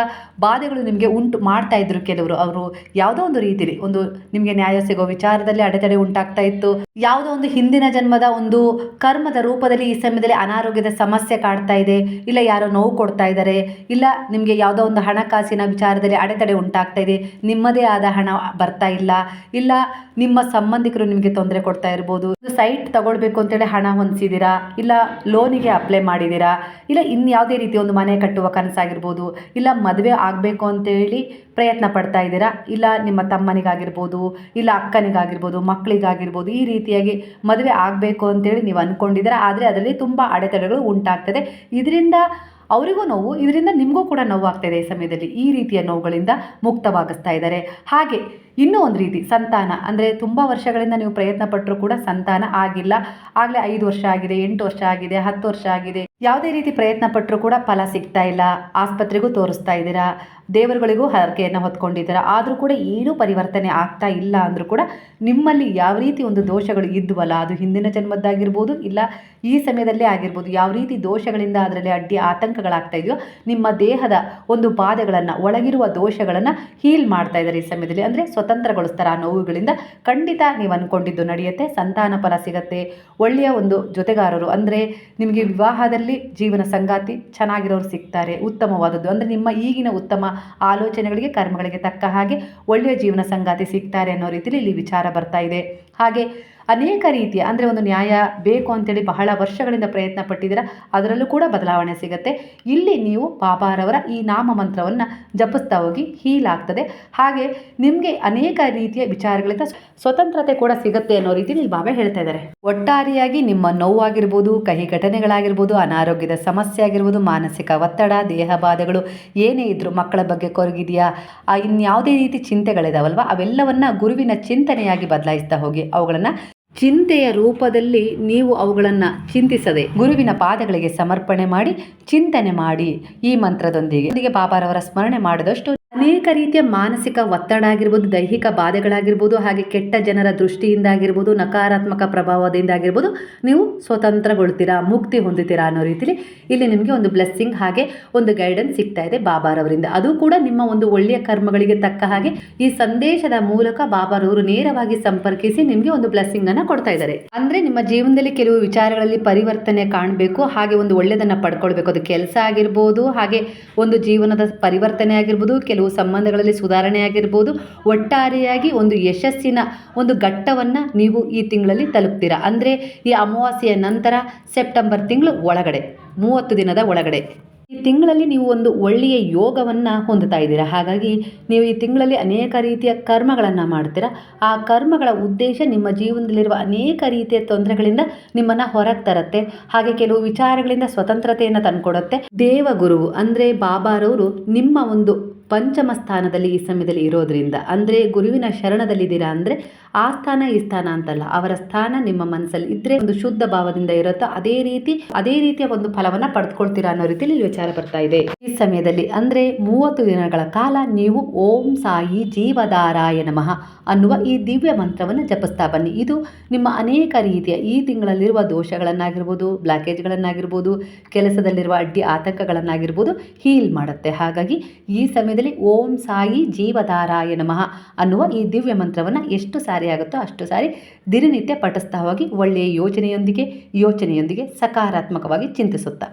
ಬಾಧೆಗಳು ನಿಮಗೆ ಉಂಟು ಮಾಡ್ತಾ ಇದ್ರು ಕೆಲವರು? ಅವರು ಯಾವುದೋ ಒಂದು ರೀತಿಲಿ ಒಂದು ನಿಮಗೆ ನ್ಯಾಯ ಸಿಗೋ ವಿಚಾರದಲ್ಲಿ ಅಡೆತಡೆ ಉಂಟಾಗ್ತಾ ಇತ್ತು. ಯಾವುದೋ ಒಂದು ಹಿಂದಿನ ಜನ್ಮದ ಒಂದು ಕರ್ಮದ ರೂಪದಲ್ಲಿ ಈ ಸಮಯದಲ್ಲಿ ಅನಾರೋಗ್ಯದ ಸಮಸ್ಯೆ ಕಾಡ್ತಾ ಇದೆ. ಇಲ್ಲ ಯಾರೋ ನೋವು ಕೊಡ್ತಾ ಇದ್ದಾರೆ. ಇಲ್ಲ ನಿಮಗೆ ಯಾವುದೋ ಒಂದು ಹಣಕಾಸಿನ ವಿಚಾರದಲ್ಲಿ ಅಡೆತಡೆ ಉಂಟಾಗ್ತಾ ಇದೆ. ನಿಮ್ಮದೇ ಆದ ಹಣ ಬರ್ತಾ ಇಲ್ಲ. ಇಲ್ಲ ನಿಮ್ಮ ಸಂಬಂಧಿಕರು ನಿಮಗೆ ತೊಂದರೆ ಕೊಡ್ತಾ ಇರ್ಬೋದು. ಸೈಟ್ ತಗೊಳ್ಬೇಕು ಅಂತೇಳಿ ಹಣ ಹೊಂದಿಸಿದ್ದೀರಾ ಇಲ್ಲ ಲೋನಿಗೆ ಅಪ್ಲೈ ಮಾಡಿದ್ದೀರಾ ಇಲ್ಲ ಇನ್ಯಾವುದೇ ರೀತಿ ಒಂದು ಮನೆ ಕಟ್ಟುವ ಕನಸಾಗಿರ್ಬೋದು, ಇಲ್ಲ ಮದುವೆ ಆಗಬೇಕು ಅಂತೇಳಿ ಪ್ರಯತ್ನ ಪಡ್ತಾ ಇದ್ದೀರಾ? ಇಲ್ಲ ನಿಮ್ಮ ತಮ್ಮನಿಗಾಗಿರ್ಬೋದು, ಇಲ್ಲ ಅಕ್ಕನಿಗಾಗಿರ್ಬೋದು, ಮಕ್ಕಳಿಗಾಗಿರ್ಬೋದು, ಈ ರೀತಿಯಾಗಿ ಮದುವೆ ಆಗಬೇಕು ಅಂತೇಳಿ ನೀವು ಅಂದ್ಕೊಂಡಿದ್ದೀರಾ ಆದರೆ ಅದರಲ್ಲಿ ತುಂಬ ಅಡೆತಡೆಗಳು ಉಂಟಾಗ್ತದೆ. ಇದರಿಂದ ಅವರಿಗೂ ನೋವು, ಇದರಿಂದ ನಿಮಗೂ ಕೂಡ ನೋವಾಗ್ತಾಯಿದೆ ಈ ಸಮಯದಲ್ಲಿ. ಈ ರೀತಿಯ ನೋವುಗಳಿಂದ ಮುಕ್ತವಾಗಿಸ್ತಾ ಇದ್ದಾರೆ. ಹಾಗೆ ಇನ್ನೂ ಒಂದು ರೀತಿ ಸಂತಾನ. ಅಂದರೆ ತುಂಬ ವರ್ಷಗಳಿಂದ ನೀವು ಪ್ರಯತ್ನ ಪಟ್ಟರೂ ಕೂಡ ಸಂತಾನ ಆಗಿಲ್ಲ. ಆಗಲೇ ಐದು ವರ್ಷ ಆಗಿದೆ, ಎಂಟು ವರ್ಷ ಆಗಿದೆ, ಹತ್ತು ವರ್ಷ ಆಗಿದೆ. ಯಾವುದೇ ರೀತಿ ಪ್ರಯತ್ನ ಪಟ್ಟರೂ ಕೂಡ ಫಲ ಸಿಗ್ತಾ ಇಲ್ಲ. ಆಸ್ಪತ್ರೆಗೂ ತೋರಿಸ್ತಾ ಇದ್ದೀರಾ. ದೇವರುಗಳಿಗೂ ಹರಕೆಯನ್ನು ಹೊತ್ಕೊಂಡಿದ್ದೀರಾ. ಆದರೂ ಕೂಡ ಏನೂ ಪರಿವರ್ತನೆ ಆಗ್ತಾ ಇಲ್ಲ ಅಂದರೂ ಕೂಡ ನಿಮ್ಮಲ್ಲಿ ಯಾವ ರೀತಿ ಒಂದು ದೋಷಗಳು ಇದ್ವಲ್ಲ, ಅದು ಹಿಂದಿನ ಜನ್ಮದ್ದಾಗಿರ್ಬೋದು ಇಲ್ಲ ಈ ಸಮಯದಲ್ಲೇ ಆಗಿರ್ಬೋದು, ಯಾವ ರೀತಿ ದೋಷಗಳಿಂದ ಅದರಲ್ಲಿ ಅಡ್ಡಿ ಆತಂಕಗಳಾಗ್ತಾ ಇದೆಯೋ, ನಿಮ್ಮ ದೇಹದ ಒಂದು ಬಾಧೆಗಳನ್ನು, ಒಳಗಿರುವ ದೋಷಗಳನ್ನು ಹೀಲ್ ಮಾಡ್ತಾ ಇದ್ದಾರೆ ಈ ಸಮಯದಲ್ಲಿ. ಅಂದರೆ ಸ್ವತಂತ್ರಗೊಳಿಸ್ತಾರೆ ಆ ನೋವುಗಳಿಂದ ಖಂಡಿತ ನೀವು ಅಂದ್ಕೊಂಡಿದ್ದು ನಡೆಯುತ್ತೆ, ಸಂತಾನ ಫಲ ಸಿಗತ್ತೆ. ಒಳ್ಳೆಯ ಒಂದು ಜೊತೆಗಾರರು ಅಂದರೆ ನಿಮಗೆ ವಿವಾಹದಲ್ಲಿ ಜೀವನ ಸಂಗಾತಿ ಚೆನ್ನಾಗಿರೋರು ಸಿಗ್ತಾರೆ, ಉತ್ತಮವಾದದ್ದು. ಅಂದರೆ ನಿಮ್ಮ ಈಗಿನ ಉತ್ತಮ ಆಲೋಚನೆಗಳಿಗೆ, ಕರ್ಮಗಳಿಗೆ ತಕ್ಕ ಹಾಗೆ ಒಳ್ಳೆಯ ಜೀವನ ಸಂಗಾತಿ ಸಿಗ್ತಾರೆ ಅನ್ನೋ ರೀತಿಯಲ್ಲಿ ಇಲ್ಲಿ ವಿಚಾರ ಬರ್ತಾ ಇದೆ. ಹಾಗೆ ಅನೇಕ ರೀತಿಯ, ಅಂದರೆ ಒಂದು ನ್ಯಾಯ ಬೇಕು ಅಂತೇಳಿ ಬಹಳ ವರ್ಷಗಳಿಂದ ಪ್ರಯತ್ನ ಪಟ್ಟಿದ್ದೀರ, ಅದರಲ್ಲೂ ಕೂಡ ಬದಲಾವಣೆ ಸಿಗುತ್ತೆ. ಇಲ್ಲಿ ನೀವು ಬಾಬಾರವರ ಈ ನಾಮ ಮಂತ್ರವನ್ನು ಜಪಿಸ್ತಾ ಹೋಗಿ ಹೀಲ್ ಆಗ್ತದೆ ಹಾಗೆ ನಿಮಗೆ ಅನೇಕ ರೀತಿಯ ವಿಚಾರಗಳಿಂದ ಸ್ವತಂತ್ರತೆ ಕೂಡ ಸಿಗುತ್ತೆ ಅನ್ನೋ ರೀತಿಯಲ್ಲಿ ಬಾಬಾ ಹೇಳ್ತಾ ಇದ್ದಾರೆ. ಒಟ್ಟಾರೆಯಾಗಿ ನಿಮ್ಮ ನೋವಾಗಿರ್ಬೋದು, ಕಹಿ ಘಟನೆಗಳಾಗಿರ್ಬೋದು, ಅನಾರೋಗ್ಯದ ಸಮಸ್ಯೆ ಆಗಿರ್ಬೋದು, ಮಾನಸಿಕ ಒತ್ತಡ, ದೇಹ ಬಾಧೆಗಳು, ಏನೇ ಇದ್ದರೂ ಮಕ್ಕಳ ಬಗ್ಗೆ ಕೊರಗಿದೆಯಾ ಇನ್ಯಾವುದೇ ರೀತಿ ಚಿಂತೆಗಳಿದಾವಲ್ವ, ಅವೆಲ್ಲವನ್ನ ಗುರುವಿನ ಚಿಂತನೆಯಾಗಿ ಬದಲಾಯಿಸ್ತಾ ಹೋಗಿ ಅವುಗಳನ್ನು ಚಿಂತೆಯ ರೂಪದಲ್ಲಿ ನೀವು ಅವುಗಳನ್ನು ಚಿಂತಿಸದೆ ಗುರುವಿನ ಪಾದಗಳಿಗೆ ಸಮರ್ಪಣೆ ಮಾಡಿ ಚಿಂತನೆ ಮಾಡಿ ಈ ಮಂತ್ರದೊಂದಿಗೆ. ಬಾಬಾರವರ ಸ್ಮರಣೆ ಮಾಡಿದಷ್ಟು ಅನೇಕ ರೀತಿಯ ಮಾನಸಿಕ ಒತ್ತಡ ಆಗಿರ್ಬೋದು, ದೈಹಿಕ ಬಾಧೆಗಳಾಗಿರ್ಬೋದು, ಹಾಗೆ ಕೆಟ್ಟ ಜನರ ದೃಷ್ಟಿಯಿಂದ ಆಗಿರ್ಬೋದು ನಕಾರಾತ್ಮಕ ಪ್ರಭಾವದಿಂದ ಆಗಿರ್ಬೋದು, ನೀವು ಸ್ವತಂತ್ರಗೊಳ್ತೀರಾ, ಮುಕ್ತಿ ಹೊಂದುತ್ತೀರಾ ಅನ್ನೋ ರೀತಿಲಿ ಇಲ್ಲಿ ನಿಮಗೆ ಒಂದು ಬ್ಲೆಸ್ಸಿಂಗ್ ಹಾಗೆ ಒಂದು ಗೈಡೆನ್ಸ್ ಸಿಗ್ತಾ ಇದೆ ಬಾಬಾರವರಿಂದ ಅದು ಕೂಡ ನಿಮ್ಮ ಒಂದು ಒಳ್ಳೆಯ ಕರ್ಮಗಳಿಗೆ ತಕ್ಕ ಹಾಗೆ ಈ ಸಂದೇಶದ ಮೂಲಕ ಬಾಬಾರವರು ನೇರವಾಗಿ ಸಂಪರ್ಕಿಸಿ ನಿಮಗೆ ಒಂದು ಬ್ಲೆಸ್ಸಿಂಗ್ ಅನ್ನ ಕೊಡ್ತಾ ಇದ್ದಾರೆ. ಅಂದ್ರೆ ನಿಮ್ಮ ಜೀವನದಲ್ಲಿ ಕೆಲವು ವಿಚಾರಗಳಲ್ಲಿ ಪರಿವರ್ತನೆ ಕಾಣಬೇಕು, ಹಾಗೆ ಒಂದು ಒಳ್ಳೆಯದನ್ನ ಪಡ್ಕೊಳ್ಬೇಕು. ಅದು ಕೆಲಸ ಆಗಿರ್ಬೋದು, ಹಾಗೆ ಒಂದು ಜೀವನದ ಪರಿವರ್ತನೆ ಆಗಿರ್ಬೋದು, ಕೆಲವು ಸಂಬಂಧಗಳಲ್ಲಿ ಸುಧಾರಣೆ ಆಗಿರ್ಬೋದು ಒಟ್ಟಾರೆಯಾಗಿ ಒಂದು ಯಶಸ್ಸಿನ ಒಂದು ಘಟ್ಟವನ್ನು ನೀವು ಈ ತಿಂಗಳಲ್ಲಿ ತಲುಪ್ತೀರಾ? ಅಂದರೆ ಈ ಅಮಾವಾಸ್ಯೆಯ ನಂತರ ಸೆಪ್ಟೆಂಬರ್ ತಿಂಗಳು ಒಳಗಡೆ, ಮೂವತ್ತು ದಿನದ ಒಳಗಡೆ. ಈ ತಿಂಗಳಲ್ಲಿ ನೀವು ಒಂದು ಒಳ್ಳೆಯ ಯೋಗವನ್ನು ಹೊಂದುತ್ತಾ ಇದ್ದೀರಾ? ಹಾಗಾಗಿ ನೀವು ಈ ತಿಂಗಳಲ್ಲಿ ಅನೇಕ ರೀತಿಯ ಕರ್ಮಗಳನ್ನು ಮಾಡ್ತೀರಾ? ಆ ಕರ್ಮಗಳ ಉದ್ದೇಶ ನಿಮ್ಮ ಜೀವನದಲ್ಲಿರುವ ಅನೇಕ ರೀತಿಯ ತೊಂದರೆಗಳಿಂದ ನಿಮ್ಮನ್ನು ಹೊರಗೆ ತರುತ್ತೆ. ಹಾಗೆ ಕೆಲವು ವಿಚಾರಗಳಿಂದ ಸ್ವತಂತ್ರತೆಯನ್ನು ತಂದುಕೊಡುತ್ತೆ. ದೇವಗುರುವು ಅಂದರೆ ಬಾಬಾರವರು ನಿಮ್ಮ ಒಂದು ಪಂಚಮ ಸ್ಥಾನದಲ್ಲಿ ಈ ಸಮಯದಲ್ಲಿ ಇರೋದ್ರಿಂದ, ಅಂದರೆ ಗುರುವಿನ ಶರಣದಲ್ಲಿದ್ದೀರಾ ಅಂದರೆ, ಆ ಸ್ಥಾನ, ಈ ಸ್ಥಾನ ಅಂತಲ್ಲ, ಅವರ ಸ್ಥಾನ ನಿಮ್ಮ ಮನಸ್ಸಲ್ಲಿ ಇದ್ದರೆ ಒಂದು ಶುದ್ಧ ಭಾವದಿಂದ ಇರುತ್ತೋ, ಅದೇ ರೀತಿ, ಅದೇ ರೀತಿಯ ಒಂದು ಫಲವನ್ನು ಪಡೆದುಕೊಳ್ತೀರಾ ಅನ್ನೋ ರೀತಿಯಲ್ಲಿ ವಿಚಾರ ಬರ್ತಾ ಇದೆ. ಈ ಸಮಯದಲ್ಲಿ ಅಂದರೆ ಮೂವತ್ತು ದಿನಗಳ ಕಾಲ ನೀವು ಓಂ ಸಾಯಿ ಜೀವದಾರಾಯ ನಮಃ ಅನ್ನುವ ಈ ದಿವ್ಯ ಮಂತ್ರವನ್ನು ಜಪಿಸ್ತಾ ಬನ್ನಿ. ಇದು ನಿಮ್ಮ ಅನೇಕ ರೀತಿಯ ಈ ತಿಂಗಳಲ್ಲಿರುವ ದೋಷಗಳನ್ನಾಗಿರ್ಬೋದು ಬ್ಲಾಕೇಜ್ಗಳನ್ನಾಗಿರ್ಬೋದು ಕೆಲಸದಲ್ಲಿರುವ ಅಡ್ಡಿ ಆತಂಕಗಳನ್ನಾಗಿರ್ಬೋದು ಹೀಲ್ ಮಾಡುತ್ತೆ. ಹಾಗಾಗಿ ಈ ಸಮಯದಲ್ಲಿ ಓಂ ಸಾಯಿ ಜೀವದಾರಾಯ ನಮಃ ಅನ್ನುವ ಈ ದಿವ್ಯ ಮಂತ್ರವನ್ನು ಎಷ್ಟು ಸಾರಿ ಆಗುತ್ತೋ ಅಷ್ಟು ಸಾರಿ ದಿನನಿತ್ಯ ಪಠಿಸ್ತಾ ಹೋಗಿ ಒಳ್ಳೆಯ ಯೋಚನೆಯೊಂದಿಗೆ ಯೋಚನೆಯೊಂದಿಗೆ ಸಕಾರಾತ್ಮಕವಾಗಿ ಚಿಂತಿಸುತ್ತಾ.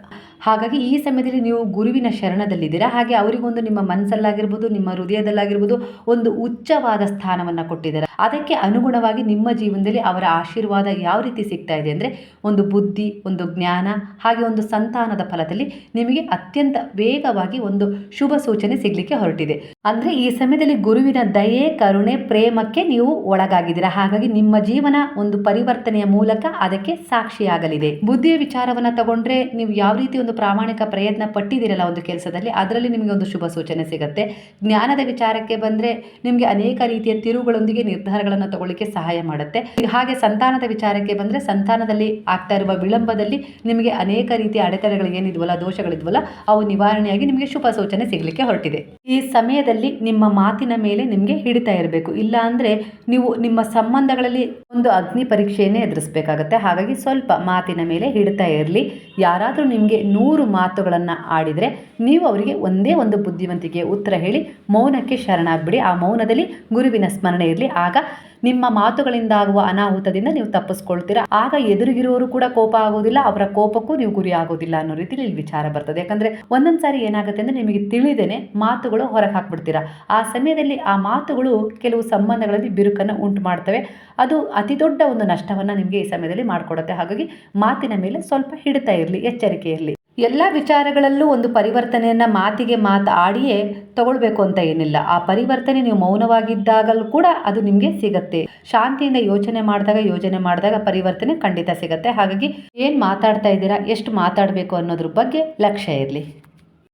ಹಾಗಾಗಿ ಈ ಸಮಯದಲ್ಲಿ ನೀವು ಗುರುವಿನ ಶರಣದಲ್ಲಿದ್ದೀರಾ? ಹಾಗೆ ಅವರಿಗೊಂದು ನಿಮ್ಮ ಮನಸ್ಸಲ್ಲಾಗಿರ್ಬೋದು, ನಿಮ್ಮ ಹೃದಯದಲ್ಲಾಗಿರ್ಬೋದು ಒಂದು ಉಚ್ಚವಾದ ಸ್ಥಾನವನ್ನು ಕೊಟ್ಟಿದ್ದಾರೆ? ಅದಕ್ಕೆ ಅನುಗುಣವಾಗಿ ನಿಮ್ಮ ಜೀವನದಲ್ಲಿ ಅವರ ಆಶೀರ್ವಾದ ಯಾವ ರೀತಿ ಸಿಗ್ತಾ ಇದೆ ಅಂದರೆ ಒಂದು ಬುದ್ಧಿ, ಒಂದು ಜ್ಞಾನ, ಹಾಗೆ ಒಂದು ಸಂತಾನದ ಫಲದಲ್ಲಿ ನಿಮಗೆ ಅತ್ಯಂತ ವೇಗವಾಗಿ ಒಂದು ಶುಭ ಸೂಚನೆ ಸಿಗಲಿಕ್ಕೆ ಹೊರಟಿದೆ. ಅಂದರೆ ಈ ಸಮಯದಲ್ಲಿ ಗುರುವಿನ ದಯೆ, ಕರುಣೆ, ಪ್ರೇಮಕ್ಕೆ ನೀವು ಒಳಗಾಗಿದ್ದೀರಾ? ಹಾಗಾಗಿ ನಿಮ್ಮ ಜೀವನ ಒಂದು ಪರಿವರ್ತನೆಯ ಮೂಲಕ ಅದಕ್ಕೆ ಸಾಕ್ಷಿಯಾಗಲಿದೆ. ಬುದ್ಧಿಯ ವಿಚಾರವನ್ನು ತಗೊಂಡ್ರೆ ನೀವು ಯಾವ ರೀತಿ ಒಂದು ಪ್ರಾಮಾಣಿಕ ಪ್ರಯತ್ನ ಪಟ್ಟಿದ್ದೀರಲ್ಲ ಒಂದು ಕೆಲಸದಲ್ಲಿ, ಅದರಲ್ಲಿ ನಿಮಗೆ ಒಂದು ಶುಭ ಸೂಚನೆ ಸಿಗುತ್ತೆ. ಜ್ಞಾನದ ವಿಚಾರಕ್ಕೆ ಬಂದರೆ ನಿಮಗೆ ಅನೇಕ ರೀತಿಯ ತಿರುಗಳೊಂದಿಗೆ ನಿರ್ಧಾರಗಳನ್ನು ತಗೊಳ್ಳಿಕ್ಕೆ ಸಹಾಯ ಮಾಡುತ್ತೆ. ಹಾಗೆ ಸಂತಾನದ ವಿಚಾರಕ್ಕೆ ಬಂದರೆ ಸಂತಾನದಲ್ಲಿ ಆಗ್ತಾ ಇರುವ ವಿಳಂಬದಲ್ಲಿ ನಿಮಗೆ ಅನೇಕ ರೀತಿಯ ಅಡೆತಡೆಗಳು ಏನಿದ್ವಲ್ಲ ದೋಷಗಳಿದ್ವಲ್ಲ, ಅವು ನಿವಾರಣೆಯಾಗಿ ನಿಮಗೆ ಶುಭ ಸೂಚನೆ ಸಿಗಲಿಕ್ಕೆ ಹೊರಟಿದೆ. ಈ ಸಮಯದಲ್ಲಿ ನಿಮ್ಮ ಮಾತಿನ ಮೇಲೆ ನಿಮಗೆ ಹಿಡಿತಾ ಇರಬೇಕು. ಇಲ್ಲ ಅಂದರೆ ನೀವು ನಿಮ್ಮ ಸಂಬಂಧಗಳಲ್ಲಿ ಒಂದು ಅಗ್ನಿ ಪರೀಕ್ಷೆಯನ್ನೇ ಎದುರಿಸಬೇಕಾಗತ್ತೆ. ಹಾಗಾಗಿ ಸ್ವಲ್ಪ ಮಾತಿನ ಮೇಲೆ ಹಿಡಿತಾ ಇರಲಿ. ಯಾರಾದರೂ ನಿಮಗೆ ನೂರು ಮಾತುಗಳನ್ನು ಆಡಿದರೆ ನೀವು ಅವರಿಗೆ ಒಂದೇ ಒಂದು ಬುದ್ಧಿವಂತಿಕೆ ಉತ್ತರ ಹೇಳಿ ಮೌನಕ್ಕೆ ಶರಣಾಗ್ಬಿಡಿ. ಆ ಮೌನದಲ್ಲಿ ಗುರುವಿನ ಸ್ಮರಣೆ ಇರಲಿ. ಆಗ ನಿಮ್ಮ ಮಾತುಗಳಿಂದ ಆಗುವ ಅನಾಹುತದಿಂದ ನೀವು ತಪ್ಪಿಸ್ಕೊಳ್ತೀರಾ? ಆಗ ಎದುರಿಗಿರುವವರು ಕೂಡ ಕೋಪ ಆಗೋದಿಲ್ಲ, ಅವರ ಕೋಪಕ್ಕೂ ನೀವು ಗುರಿ ಆಗೋದಿಲ್ಲ ಅನ್ನೋ ರೀತಿಲಿ ಇಲ್ಲಿ ವಿಚಾರ ಬರ್ತದೆ. ಯಾಕಂದ್ರೆ ಒಂದೊಂದು ಸಾರಿ ಏನಾಗುತ್ತೆ ಅಂದ್ರೆ ನಿಮಗೆ ತಿಳಿದೇನೆ ಮಾತುಗಳು ಹೊರಗೆ ಹಾಕ್ಬಿಡ್ತೀರಾ ಆ ಸಮಯದಲ್ಲಿ ಆ ಮಾತುಗಳು ಕೆಲವು ಸಂಬಂಧಗಳಲ್ಲಿ ಬಿರುಕನ್ನು ಉಂಟು ಮಾಡ್ತವೆ. ಅದು ಅತಿ ದೊಡ್ಡ ಒಂದು ನಷ್ಟವನ್ನು ನಿಮಗೆ ಈ ಸಮಯದಲ್ಲಿ ಮಾಡಿಕೊಡುತ್ತೆ. ಹಾಗಾಗಿ ಮಾತಿನ ಮೇಲೆ ಸ್ವಲ್ಪ ಹಿಡಿತಾ ಇರಲಿ, ಎಚ್ಚರಿಕೆ ಇರಲಿ. ಎಲ್ಲ ವಿಚಾರಗಳಲ್ಲೂ ಒಂದು ಪರಿವರ್ತನೆಯನ್ನು ಮಾತಿಗೆ ಮಾತು ಆಡಿಯೇ ತಗೊಳ್ಬೇಕು ಅಂತ ಏನಿಲ್ಲ. ಆ ಪರಿವರ್ತನೆ ನೀವು ಮೌನವಾಗಿದ್ದಾಗಲೂ ಕೂಡ ಅದು ನಿಮಗೆ ಸಿಗತ್ತೆ. ಶಾಂತಿಯಿಂದ ಯೋಚನೆ ಮಾಡಿದಾಗ ಯೋಚನೆ ಮಾಡಿದಾಗ ಪರಿವರ್ತನೆ ಖಂಡಿತ ಸಿಗತ್ತೆ. ಹಾಗಾಗಿ ಏನು ಮಾತಾಡ್ತಾ ಇದ್ದೀರಾ, ಎಷ್ಟು ಮಾತಾಡಬೇಕು ಅನ್ನೋದ್ರ ಬಗ್ಗೆ ಲಕ್ಷ್ಯ ಇರಲಿ.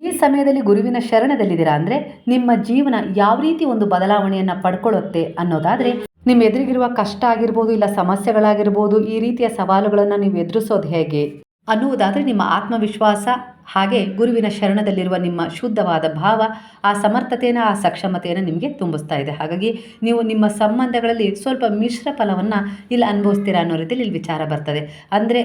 ಈ ಸಮಯದಲ್ಲಿ ಗುರುವಿನ ಶರಣದಲ್ಲಿದ್ದೀರಾ ಅಂದರೆ ನಿಮ್ಮ ಜೀವನ ಯಾವ ರೀತಿ ಒಂದು ಬದಲಾವಣೆಯನ್ನು ಪಡ್ಕೊಳ್ಳುತ್ತೆ ಅನ್ನೋದಾದರೆ ನಿಮ್ಮ ಎದುರಿಗಿರುವ ಕಷ್ಟ ಆಗಿರ್ಬೋದು, ಇಲ್ಲ ಸಮಸ್ಯೆಗಳಾಗಿರ್ಬೋದು, ಈ ರೀತಿಯ ಸವಾಲುಗಳನ್ನು ನೀವು ಎದುರಿಸೋದು ಹೇಗೆ? ಅನ್ನುವುದಾದರೆ ನಿಮ್ಮ ಆತ್ಮವಿಶ್ವಾಸ, ಹಾಗೆ ಗುರುವಿನ ಶರಣದಲ್ಲಿರುವ ನಿಮ್ಮ ಶುದ್ಧವಾದ ಭಾವ, ಆ ಸಮರ್ಥತೆಯನ್ನು, ಆ ಸಕ್ಷಮತೆಯನ್ನು ನಿಮಗೆ ತುಂಬಿಸ್ತಾ ಇದೆ. ಹಾಗಾಗಿ ನೀವು ನಿಮ್ಮ ಸಂಬಂಧಗಳಲ್ಲಿ ಸ್ವಲ್ಪ ಮಿಶ್ರ ಫಲವನ್ನು ಇಲ್ಲಿ ಅನುಭವಿಸ್ತೀರಾ ಅನ್ನೋ ರೀತಿಯಲ್ಲಿ ಇಲ್ಲಿ ವಿಚಾರ ಬರ್ತದೆ. ಅಂದರೆ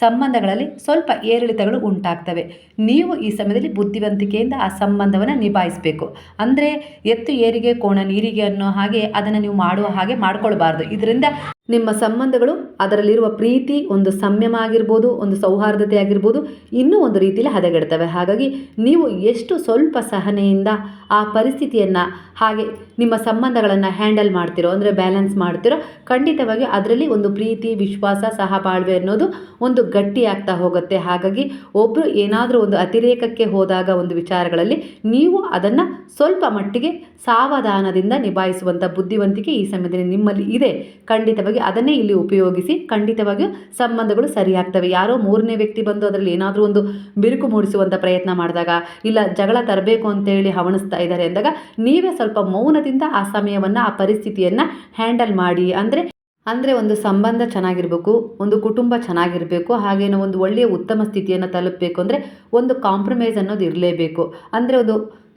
ಸಂಬಂಧಗಳಲ್ಲಿ ಸ್ವಲ್ಪ ಏರಿಳಿತಗಳು ಉಂಟಾಗ್ತವೆ. ನೀವು ಈ ಸಮಯದಲ್ಲಿ ಬುದ್ಧಿವಂತಿಕೆಯಿಂದ ಆ ಸಂಬಂಧವನ್ನು ನಿಭಾಯಿಸಬೇಕು. ಅಂದರೆ ಎತ್ತು, ಏರಿಗೆ, ಕೋಣ, ನೀರಿಗೆ ಅನ್ನೋ ಹಾಗೆ ಅದನ್ನು ನೀವು ಮಾಡುವ ಹಾಗೆ ಮಾಡ್ಕೊಳ್ಬಾರ್ದು. ಇದರಿಂದ ನಿಮ್ಮ ಸಂಬಂಧಗಳು ಅದರಲ್ಲಿರುವ ಪ್ರೀತಿ ಒಂದು ಸಂಯಮ ಆಗಿರ್ಬೋದು ಒಂದು ಸೌಹಾರ್ದತೆ ಆಗಿರ್ಬೋದು ಇನ್ನೂ ಒಂದು ರೀತಿಯಲ್ಲಿ ಹದಗೆಡ್ತವೆ. ಹಾಗಾಗಿ ನೀವು ಎಷ್ಟು ಸ್ವಲ್ಪ ಸಹನೆಯಿಂದ ಆ ಪರಿಸ್ಥಿತಿಯನ್ನು ಹಾಗೆ ನಿಮ್ಮ ಸಂಬಂಧಗಳನ್ನು ಹ್ಯಾಂಡಲ್ ಮಾಡ್ತಿರೋ, ಅಂದರೆ ಬ್ಯಾಲೆನ್ಸ್ ಮಾಡ್ತಿರೋ, ಖಂಡಿತವಾಗಿ ಅದರಲ್ಲಿ ಒಂದು ಪ್ರೀತಿ, ವಿಶ್ವಾಸ, ಸಹಬಾಳ್ವೆ ಅನ್ನೋದು ಒಂದು ಗಟ್ಟಿ ಆಗ್ತಾ ಹೋಗುತ್ತೆ. ಹಾಗಾಗಿ ಒಬ್ಬರು ಏನಾದರೂ ಒಂದು ಅತಿರೇಕಕ್ಕೆ ಹೋದಾಗ ಒಂದು ವಿಚಾರಗಳಲ್ಲಿ ನೀವು ಅದನ್ನು ಸ್ವಲ್ಪ ಮಟ್ಟಿಗೆ ಸಾವಧಾನದಿಂದ ನಿಭಾಯಿಸುವಂಥ ಬುದ್ಧಿವಂತಿಕೆ ಈ ಸಮಯದಲ್ಲಿ ನಿಮ್ಮಲ್ಲಿ ಇದೆ. ಖಂಡಿತವಾಗಿ ಅದನ್ನೇ ಇಲ್ಲಿ ಉಪಯೋಗಿಸಿ ಖಂಡಿತವಾಗಿಯೂ ಸಂಬಂಧಗಳು ಸರಿಯಾಗ್ತವೆ. ಯಾರೋ ಮೂರನೇ ವ್ಯಕ್ತಿ ಬಂದು ಅದರಲ್ಲಿ ಏನಾದರೂ ಒಂದು ಬಿರುಕು ಮೂಡಿಸುವಂಥ ಪ್ರಯತ್ನ ಮಾಡಿದಾಗ, ಇಲ್ಲ ಜಗಳ ತರಬೇಕು ಅಂತೇಳಿ ಹವಣಿಸ್ತಾ ಇದ್ದಾರೆ ಅಂದಾಗ ನೀವೇ ಸ್ವಲ್ಪ ಮೌನದಿಂದ ಆ ಸಮಯವನ್ನು, ಆ ಪರಿಸ್ಥಿತಿಯನ್ನು ಹ್ಯಾಂಡಲ್ ಮಾಡಿ. ಅಂದರೆ ಅಂದರೆ ಒಂದು ಸಂಬಂಧ ಚೆನ್ನಾಗಿರಬೇಕು, ಒಂದು ಕುಟುಂಬ ಚೆನ್ನಾಗಿರಬೇಕು, ಹಾಗೇನೋ ಒಂದು ಒಳ್ಳೆಯ ಉತ್ತಮ ಸ್ಥಿತಿಯನ್ನು ತಲುಪಬೇಕು ಅಂದರೆ ಒಂದು ಕಾಂಪ್ರಮೈಸ್ ಅನ್ನೋದು ಇರಲೇಬೇಕು. ಅಂದರೆ ಒಂದು